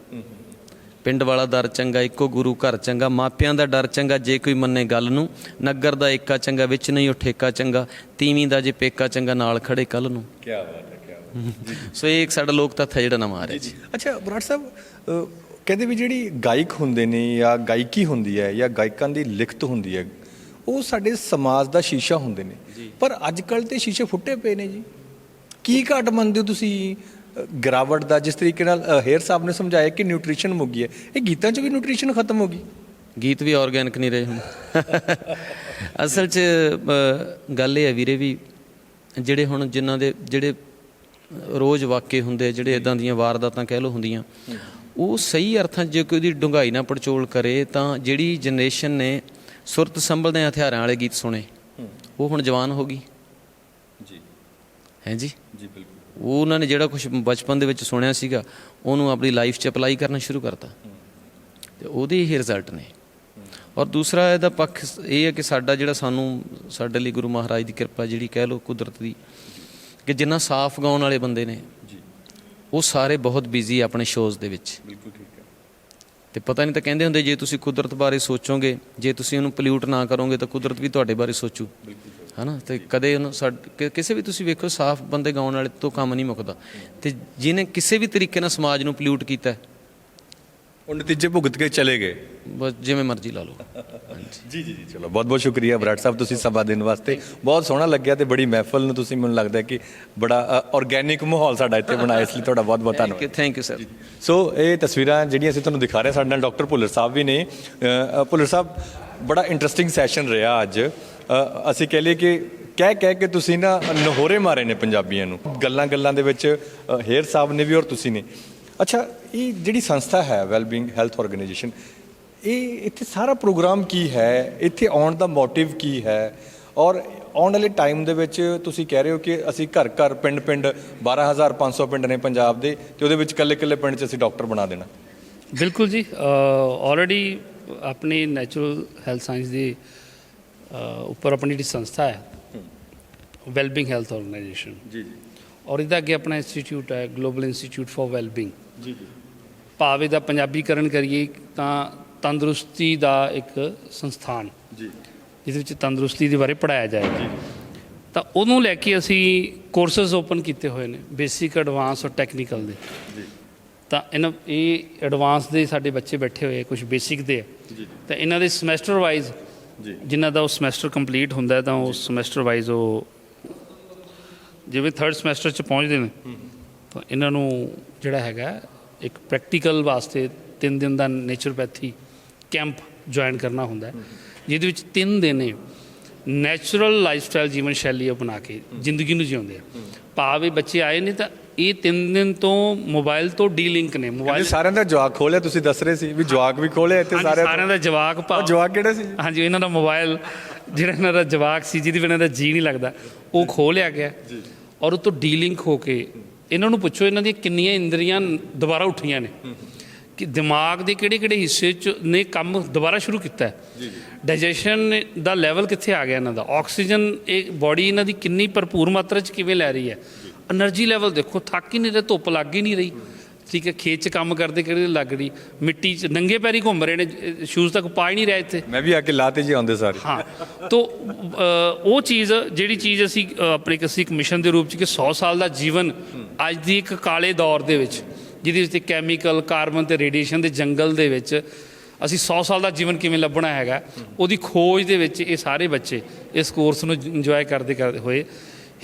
ਪਿੰਡ ਵਾਲਾ ਦਰ ਚੰਗਾ ਇੱਕੋ ਗੁਰੂ ਘਰ ਚੰਗਾ ਮਾਪਿਆਂ ਦਾ ਡਰ ਚੰਗਾ ਜੇ ਕੋਈ ਮੰਨੇ ਗੱਲ ਨੂੰ ਨਗਰ ਦਾ ਏਕਾ ਚੰਗਾ ਵਿੱਚ ਨਹੀਂ ਉਹ ਠੇਕਾ ਚੰਗਾ ਤੀਵੀਂ ਦਾ ਜੇ ਪੇਕਾ ਚੰਗਾ ਨਾਲ ਖੜੇ ਕੱਲ ਨੂੰ। ਕੀ ਬਾਤ ਹੈ ਕੀ ਬਾਤ ਸੋ ਇਹ ਇੱਕ ਸਾਡਾ ਲੋਕ ਤੱਥ ਹੈ ਜਿਹੜਾ ਨਵਾਂ ਆ ਰਿਹਾ। ਜੀ ਅੱਛਾ ਬਰਾੜ ਸਾਹਿਬ ਕਹਿੰਦੇ ਵੀ ਜਿਹੜੀ ਗਾਇਕ ਹੁੰਦੇ ਨੇ ਜਾਂ ਗਾਇਕੀ ਹੁੰਦੀ ਹੈ ਜਾਂ ਗਾਇਕਾਂ ਦੀ ਲਿਖਤ ਹੁੰਦੀ ਹੈ ਉਹ ਸਾਡੇ ਸਮਾਜ ਦਾ ਸ਼ੀਸ਼ਾ ਹੁੰਦੇ ਨੇ। ਪਰ ਅੱਜ ਕੱਲ ਤੇ ਸ਼ੀਸ਼ੇ ਫੁੱਟੇ ਪਏ ਨੇ ਜੀ। ਕੀ ਘਾਟ ਮੰਨਦੇ ਹੋ ਤੁਸੀਂ ਗਿਰਾਵਟ ਦਾ? ਜਿਸ ਤਰੀਕੇ ਨਾਲ ਅ, ਹੇਅਰ ਸਾਹਿਬ ਨੇ ਸਮਝਾਇਆ ਕਿ ਨਿਊਟ੍ਰੀਸ਼ਨ ਮੁੱਗੀ ਹੈ। ਇਹ ਗੀਤਾਂ 'ਚ ਵੀ ਨਿਊਟ੍ਰੀਸ਼ਨ ਖਤਮ ਹੋ ਗਈ? ਗੀਤ ਵੀ ਆਰਗੈਨਿਕ ਨਹੀਂ ਰਹੇ ਹੁਣ। ਅਸਲ 'ਚ ਗੱਲ ਇਹ ਹੈ ਵੀਰੇ ਵੀ ਜਿਹੜੇ ਹੁਣ ਜਿਨ੍ਹਾਂ ਦੇ ਜਿਹੜੇ ਰੋਜ਼ ਵਾਕੇ ਹੁੰਦੇ ਜਿਹੜੇ ਇਦਾਂ ਦੀਆਂ ਵਾਰਦਾਤਾਂ ਕਹਿ ਲੋ ਹੁੰਦੀਆਂ ਉਹ ਸਹੀ ਅਰਥਾਂ 'ਚ ਜੇ ਕੋਈ ਉਹਦੀ ਡੁੰਗਾਈ ਨਾਲ ਪੜਚੋਲ ਕਰੇ ਤਾਂ ਜਿਹੜੀ ਜਨਰੇਸ਼ਨ ਨੇ ਸੁਰਤ ਸੰਭਲਦੇ ਹਥਿਆਰਾਂ ਵਾਲੇ ਗੀਤ ਸੁਣੇ। ਉਹ ਹੁਣ ਜਵਾਨ ਹੋ ਗਈ। ਜੀ। ਹੈ ਜੀ? ਜੀ ਬਿਲਕੁਲ। ਉਹ ਉਹਨਾਂ ਨੇ ਜਿਹੜਾ ਕੁਝ ਬਚਪਨ ਦੇ ਵਿੱਚ ਸੁਣਿਆ ਸੀਗਾ ਉਹਨੂੰ ਆਪਣੀ ਲਾਈਫ 'ਚ ਅਪਲਾਈ ਕਰਨਾ ਸ਼ੁਰੂ ਕਰਤਾ। ਤੇ ਉਹਦੇ ਹੀ ਰਿਜ਼ਲਟ ਨੇ। ਔਰ ਦੂਸਰਾ ਇਹਦਾ ਪੱਖ ਇਹ ਹੈ ਕਿ ਸਾਡਾ ਜਿਹੜਾ ਸਾਨੂੰ ਸਾਡੇ ਲਈ ਗੁਰੂ ਮਹਾਰਾਜ ਦੀ ਕਿਰਪਾ ਜਿਹੜੀ ਕਹਿ ਲੋ ਕੁਦਰਤ ਦੀ ਕਿ ਜਿੰਨਾ ਸਾਫ਼ ਗਾਉਣ ਵਾਲੇ ਬੰਦੇ ਨੇ ਜੀ। ਉਹ ਸਾਰੇ ਬਹੁਤ ਬਿਜ਼ੀ ਆਪਣੇ ਸ਼ੋਜ਼ ਦੇ ਵਿੱਚ। ਬਿਲਕੁਲ ਤੇ ਪਤਾ ਨਹੀਂ ਤਾਂ ਕਹਿੰਦੇ ਹੁੰਦੇ, ਜੇ ਤੁਸੀਂ ਕੁਦਰਤ ਬਾਰੇ ਸੋਚੋਗੇ, ਜੇ ਤੁਸੀਂ ਉਹਨੂੰ ਪੋਲਿਊਟ ਨਾ ਕਰੋਗੇ ਤਾਂ ਕੁਦਰਤ ਵੀ ਤੁਹਾਡੇ ਬਾਰੇ ਸੋਚੂ। ਹਨਾ? ਤੇ ਕਦੇ ਉਹਨੂੰ ਸਾਡ- ਕਿਸੇ ਵੀ ਤੁਸੀਂ ਵੇਖੋ, ਸਾਫ਼ ਬੰਦੇ ਗਾਉਣ ਵਾਲੇ ਤੋਂ ਕੰਮ ਨਹੀਂ ਮੁੱਕਦਾ। ਤੇ ਜਿਹਨੇ ਕਿਸੇ ਵੀ ਤਰੀਕੇ ਨਾਲ ਸਮਾਜ ਨੂੰ ਪੋਲਿਊਟ ਕੀਤਾ ਉਹ ਨਤੀਜੇ ਭੁਗਤ ਕੇ ਚਲੇ ਗਏ। ਬਸ ਜਿਵੇਂ ਮਰਜ਼ੀ ਲਾ ਲਓ। ਜੀ ਜੀ ਜੀ ਚਲੋ ਬਹੁਤ ਬਹੁਤ ਸ਼ੁਕਰੀਆ ਬਰਾੜ ਸਾਹਿਬ ਤੁਸੀਂ ਸਭਾ ਦੇਣ ਵਾਸਤੇ। ਬਹੁਤ ਸੋਹਣਾ ਲੱਗਿਆ ਤੇ ਬੜੀ ਮਹਿਫਲ ਨੂੰ ਤੁਸੀਂ ਮੈਨੂੰ ਲੱਗਦਾ ਕਿ ਬੜਾ ਆਰਗੈਨਿਕ ਮਾਹੌਲ ਸਾਡਾ ਇੱਥੇ ਬਣਾਇਆ ਇਸ ਲਈ ਤੁਹਾਡਾ ਬਹੁਤ ਬਹੁਤ ਧੰਨਵਾਦ। ਥੈਂਕ ਯੂ ਸਰ ਸੋ ਇਹ ਤਸਵੀਰਾਂ ਜਿਹੜੀਆਂ ਅਸੀਂ ਤੁਹਾਨੂੰ ਦਿਖਾ ਰਹੇ ਸਾਡੇ ਨਾਲ ਡਾਕਟਰ ਭੁੱਲਰ ਸਾਹਿਬ ਵੀ ਨੇ। ਭੁੱਲਰ ਸਾਹਿਬ ਬੜਾ ਇੰਟਰਸਟਿੰਗ ਸੈਸ਼ਨ ਰਿਹਾ ਅੱਜ। ਅਸੀਂ ਕਹਿ ਲਈਏ ਕਿ ਕਹਿ ਕਹਿ ਕੇ ਤੁਸੀਂ ਨਾ ਨਹੋਰੇ ਮਾਰੇ ਨੇ ਪੰਜਾਬੀਆਂ ਨੂੰ। ਗੱਲਾਂ ਗੱਲਾਂ ਦੇ ਵਿੱਚ ਅ, ਹੇਅਰ ਸਾਹਿਬ ਨੇ ਵੀ ਔਰ ਤੁਸੀਂ ਨੇ। ਅੱਛਾ ਇਹ ਜਿਹੜੀ ਸੰਸਥਾ ਹੈ ਵੈਲਬੀਇੰਗ ਹੈਲਥ ਆਰਗੇਨਾਈਜੇਸ਼ਨ ਇਹ ਇੱਥੇ ਸਾਰਾ ਪ੍ਰੋਗਰਾਮ ਕੀ ਹੈ? ਇੱਥੇ ਆਉਣ ਦਾ ਮੋਟਿਵ ਕੀ ਹੈ? ਔਰ ਆਉਣ ਵਾਲੇ ਟਾਈਮ ਦੇ ਵਿੱਚ ਤੁਸੀਂ ਕਹਿ ਰਹੇ ਹੋ ਕਿ ਅਸੀਂ ਘਰ ਘਰ ਪਿੰਡ ਪਿੰਡ 12500 ਪਿੰਡ ਨੇ ਪੰਜਾਬ ਦੇ ਤੇ ਉਹਦੇ ਵਿੱਚ ਇਕੱਲੇ ਇਕੱਲੇ ਪਿੰਡ 'ਚ ਅਸੀਂ ਡਾਕਟਰ ਬਣਾ ਦੇਣਾ। ਬਿਲਕੁਲ ਜੀ ਆਲਰੇਡੀ ਆਪਣੀ ਨੈਚੁਰਲ ਹੈਲਥ ਸਾਇੰਸ ਦੀ ਉੱਪਰ ਆਪਣੀ ਜਿਹੜੀ ਸੰਸਥਾ ਹੈ ਵੈਲਬਿੰਗ ਹੈਲਥ ਆਰਗੇਨਾਈਜੇਸ਼ਨ ਜੀ ਜੀ। ਔਰ ਇਹਦਾ ਅੱਗੇ ਆਪਣਾ ਇੰਸਟੀਚਿਊਟ ਹੈ ਗਲੋਬਲ ਇੰਸਟੀਚਿਊਟ ਫਾਰ ਵੈਲਬਿੰਗ ਜੀ ਜੀ। ਭਾਵੇਂ ਦਾ ਪੰਜਾਬੀਕਰਨ ਕਰੀਏ ਤਾਂ ਤੰਦਰੁਸਤੀ ਦਾ ਇੱਕ ਸੰਸਥਾਨ। ਜੀ। ਜਿਹਦੇ ਵਿੱਚ ਤੰਦਰੁਸਤੀ ਦੇ ਬਾਰੇ ਪੜਾਇਆ ਜਾਏਗਾ ਤਾਂ ਉਹਨੂੰ ਲੈ ਕੇ ਅਸੀਂ ਕੋਰਸਸ ਓਪਨ ਕੀਤੇ ਹੋਏ ਨੇ ਬੇਸਿਕ ਐਡਵਾਂਸ ਔਰ ਟੈਕਨੀਕਲ ਦੇ। ਜੀ। ਤਾਂ ਇਹਨਾਂ ਇਹ ਐਡਵਾਂਸ ਦੇ ਸਾਡੇ ਬੱਚੇ ਬੈਠੇ ਹੋਏ ਕੁਝ ਬੇਸਿਕ ਦੇ ਤਾਂ ਇਹਨਾਂ ਦੇ ਸਮੈਸਟਰ ਵਾਈਜ਼ ਜੀ। ਜਿਨ੍ਹਾਂ ਦਾ ਉਹ ਸਮੈਸਟਰ ਕੰਪਲੀਟ ਹੁੰਦਾ ਤਾਂ ਉਹ ਸਮੈਸਟਰ ਵਾਈਜ਼ ਉਹ ਜਿਵੇਂ ਥਰਡ ਸਮੈਸਟਰ ਚ ਪਹੁੰਚਦੇ ਨੇ। ਤਾਂ ਇਹਨਾਂ ਨੂੰ ਜਿਹੜਾ ਹੈਗਾ ਇੱਕ ਪ੍ਰੈਕਟੀਕਲ ਵਾਸਤੇ 3 ਦਿਨ ਦਾ ਨੇਚਰਪੈਥੀ ਕੈਂਪ ਜੁਆਇਨ ਕਰਨਾ ਹੁੰਦਾ ਜਿਹਦੇ ਵਿੱਚ 3 ਦਿਨ ਇਹ ਨੈਚੁਰਲ ਲਾਈਫਸਟਾਈਲ ਜੀਵਨ ਸ਼ੈਲੀ ਅਪਣਾ ਕੇ ਜ਼ਿੰਦਗੀ ਨੂੰ ਜਿਉਂਦੇ ਆ। ਭਾਵੇਂ ਬੱਚੇ ਆਏ ਨੇ ਤਾਂ ਇਹ 3 ਦਿਨ ਤੋਂ ਮੋਬਾਈਲ ਤੋਂ ਡੀਲਿੰਕ ਨੇ ਮੋਬਾਈਲ ਸਾਰਿਆਂ ਦਾ ਜਵਾਕ ਖੋਲਿਆ ਤੁਸੀਂ ਦੱਸ ਰਹੇ ਸੀ ਵੀ ਜਵਾਕ ਵੀ ਖੋਲਿਆ ਇੱਥੇ ਹਾਂਜੀ, ਸਾਰਿਆਂ ਦਾ ਜਵਾਕ ਉਹ ਭਾਵ ਜਵਾਕ ਕਿਹੜੇ ਸੀ? ਹਾਂਜੀ ਇਹਨਾਂ ਦਾ ਮੋਬਾਈਲ ਜਿਹੜਾ ਇਹਨਾਂ ਦਾ ਜਵਾਕ ਸੀ ਜਿਹਦੀ ਬਿਨਾਂ ਦਾ ਜੀ ਨਹੀਂ ਲੱਗਦਾ ਉਹ ਖੋਹ ਲਿਆ ਗਿਆ। ਔਰ ਉਹ ਤੋਂ ਡੀਲਿੰਕ ਹੋ ਕੇ ਇਹਨਾਂ ਨੂੰ ਪੁੱਛੋ ਇਹਨਾਂ ਦੀਆਂ ਕਿੰਨੀਆਂ ਇੰਦਰੀਆਂ ਦੁਬਾਰਾ ਉੱਠੀਆਂ ਨੇ। ਕਿ ਦਿਮਾਗ ਦੇ ਕਿਹੜੇ ਕਿਹੜੇ ਹਿੱਸੇ ਚ ਨੇ ਕੰਮ ਦੁਬਾਰਾ ਸ਼ੁਰੂ ਕੀਤਾ ਜੀ ਜੀ। ਡਾਈਜੈਸ਼ਨ ਦਾ ਲੈਵਲ ਕਿੱਥੇ ਆ ਗਿਆ ਇਹਨਾਂ ਦਾ? ਆਕਸੀਜਨ ਇਹ ਬਾਡੀ ਇਹਨਾਂ ਦੀ ਕਿੰਨੀ ਭਰਪੂਰ ਮਾਤਰਾ ਚ ਕਿਵੇਂ ਲੈ ਰਹੀ ਹੈ? એનર્ਜੀ ਲੈਵਲ ਦੇਖੋ ਥੱਕ ਹੀ ਨਹੀਂ ਰਹੇ ਧੁੱਪ ਲੱਗ ਹੀ ਨਹੀਂ ਰਹੀ। ਠੀਕ ਹੈ ਖੇਤ ਚ ਕੰਮ ਕਰਦੇ ਕਿਹੜੇ ਲੱਗ ਰਹੀ? ਮਿੱਟੀ ਚ ਨੰਗੇ ਪੈਰੀ ਘੁੰਮ ਰਹੇ ਨੇ ਸ਼ੂਜ਼ ਤੱਕ ਪਾ ਹੀ ਨਹੀਂ ਰਿਹਾ ਇੱਥੇ। ਮੈਂ ਵੀ ਆ ਕੇ ਲਾਤੇ ਜੀ ਆਉਂਦੇ ਸਾਰੇ। ਹਾਂ ਤੋ ਉਹ ਚੀਜ਼ ਜਿਹੜੀ ਚੀਜ਼ ਅਸੀਂ ਆਪਣੇ ਕਿਸੇ ਇੱਕ ਮਿਸ਼ਨ ਦੇ ਰੂਪ ਚ ਕਿ 100 ਸਾਲ ਦਾ ਜੀਵਨ ਅੱਜ ਦੀ ਇੱਕ ਕਾਲੇ ਦੌਰ ਦੇ ਵਿੱਚ ਜਿਹਦੇ ਵਿੱਚ ਕੈਮੀਕਲ ਕਾਰਬਨ ਤੇ ਰੇਡੀਏਸ਼ਨ ਦੇ ਜੰਗਲ ਦੇ ਵਿੱਚ ਅਸੀਂ 100 ਸਾਲ ਦਾ ਜੀਵਨ ਕਿਵੇਂ ਲੱਭਣਾ ਹੈਗਾ ਉਹਦੀ ਖੋਜ ਦੇ ਵਿੱਚ ਇਹ ਸਾਰੇ ਬੱਚੇ ਇਸ ਕੋਰਸ ਨੂੰ ਇੰਜੋਏ ਕਰਦੇ ਕਰਦੇ ਹੋਏ